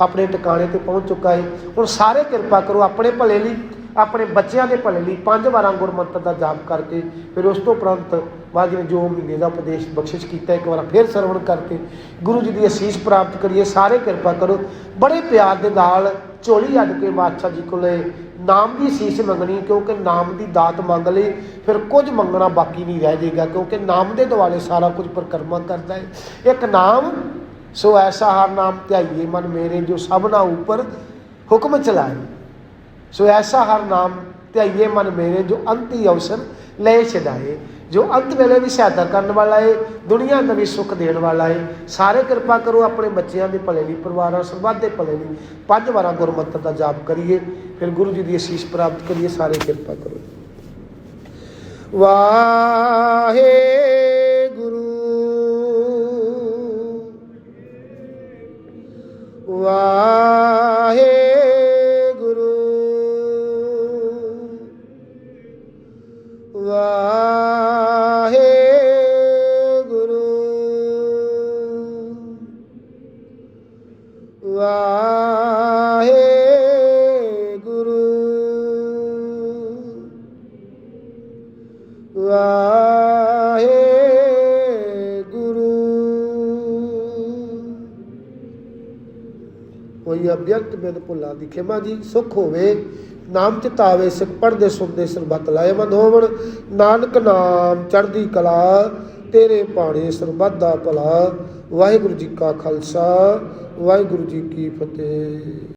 ਆਪਣੇ ਟਿਕਾਣੇ ਤੇ ਪਹੁੰਚ ਚੁੱਕਾ ਹੈ। ਹੁਣ ਸਾਰੇ ਕਿਰਪਾ ਕਰੋ ਆਪਣੇ ਭਲੇ ਲਈ, ਆਪਣੇ ਬੱਚਿਆਂ ਦੇ ਭਲੇ ਲਈ ਪੰਜ ਵਾਰਾਂ ਗੁਰਮੰਤਰ ਦਾ ਜਾਪ ਕਰਕੇ, ਫਿਰ ਉਸ ਤੋਂ ਉਪਰੰਤ ਬਾਅਦ ਨੇ ਜੋ ਮਹੀਨੇ ਦਾ ਉਪਦੇਸ਼ ਬਖਸ਼ਿਸ਼ ਕੀਤਾ, ਇੱਕ ਵਾਰ ਫਿਰ ਸਰਵਣ ਕਰਕੇ ਗੁਰੂ ਜੀ ਦੀ ਅਸੀਸ ਪ੍ਰਾਪਤ ਕਰੀਏ। ਸਾਰੇ ਕਿਰਪਾ ਕਰੋ। ਬੜੇ ਪਿਆਰ ਦੇ ਨਾਲ ਝੋਲੀ ਅੱਡ ਕੇ ਬਾਦਸ਼ਾਹ ਜੀ ਕੋਲੇ ਨਾਮ ਦੀ ਅਸੀਸ ਮੰਗਣੀ, ਕਿਉਂਕਿ ਨਾਮ ਦੀ ਦਾਤ ਮੰਗ ਲਈ, ਫਿਰ ਕੁਝ ਮੰਗਣਾ ਬਾਕੀ ਨਹੀਂ ਰਹਿ ਜਾਏਗਾ, ਕਿਉਂਕਿ ਨਾਮ ਦੇ ਦੁਆਲੇ ਸਾਰਾ ਕੁਝ ਪਰਕਰਮਾ ਕਰਦਾ ਹੈ। ਇੱਕ ਨਾਮ, ਸੋ ਐਸਾ ਹਰ ਨਾਮ ਧਿਆਈਏ ਮਨ ਮੇਰੇ, ਜੋ ਸਭਨਾ ਉੱਪਰ ਹੁਕਮ ਚਲਾਏ। ਸੋ ਐਸਾ ਹਰ ਨਾਮ ਧਿਆਈਏ ਮਨ ਮੇਰੇ, ਜੋ ਅੰਤੀ ਅਵਸਰ ਲੈ ਛਡਾਏ। ਜੋ ਅੰਤ ਵੇਲੇ ਦੀ ਸਹਾਇਤਾ ਕਰਨ ਵਾਲਾ ਏ, ਦੁਨੀਆ ਨੂੰ ਵੀ ਸੁੱਖ ਦੇਣ ਵਾਲਾ ਏ, ਸਾਰੇ ਕਿਰਪਾ ਕਰੋ ਆਪਣੇ ਬੱਚਿਆਂ ਦੇ ਭਲੇ ਲਈ, ਪਰਿਵਾਰਾਂ ਸਰਬੱਤ ਦੇ ਭਲੇ ਲਈ, ਪੰਜ ਵਾਰਾਂ ਗੁਰਮਤਿ ਦਾ ਜਾਪ ਕਰੀਏ, ਫਿਰ ਗੁਰੂ ਜੀ ਦੀ ਅਸੀਸ ਪ੍ਰਾਪਤ ਕਰੀਏ, ਸਾਰੇ ਕਿਰਪਾ ਕਰੋ। ਵਾਹੇ ਗੁਰੂ ਵਾਹੇ ਗੁਰੂ ਵਾਹੇ ਬਿਨ ਭੁੱਲਾਂ ਦੀ ਖਿਮਾ ਜੀ, ਸੁਖ ਹੋਵੇ, ਨਾਮ ਚਿਤਾਵੇ, ਸਿੱਖ ਪੜਦੇ ਸੁਣਦੇ, ਸਰਬਤ ਲਾਏਮੰਦ ਹੋਵਣ। ਨਾਨਕ ਨਾਮ ਚੜ੍ਹਦੀ ਕਲਾ, ਤੇਰੇ ਪਾਣੇ ਸਰਬੱਤ ਦਾ ਭਲਾ। ਵਾਹਿਗੁਰੂ ਜੀ ਕਾ ਖਾਲਸਾ, ਵਾਹਿਗੁਰੂ ਜੀ ਕੀ ਫਤਿਹ।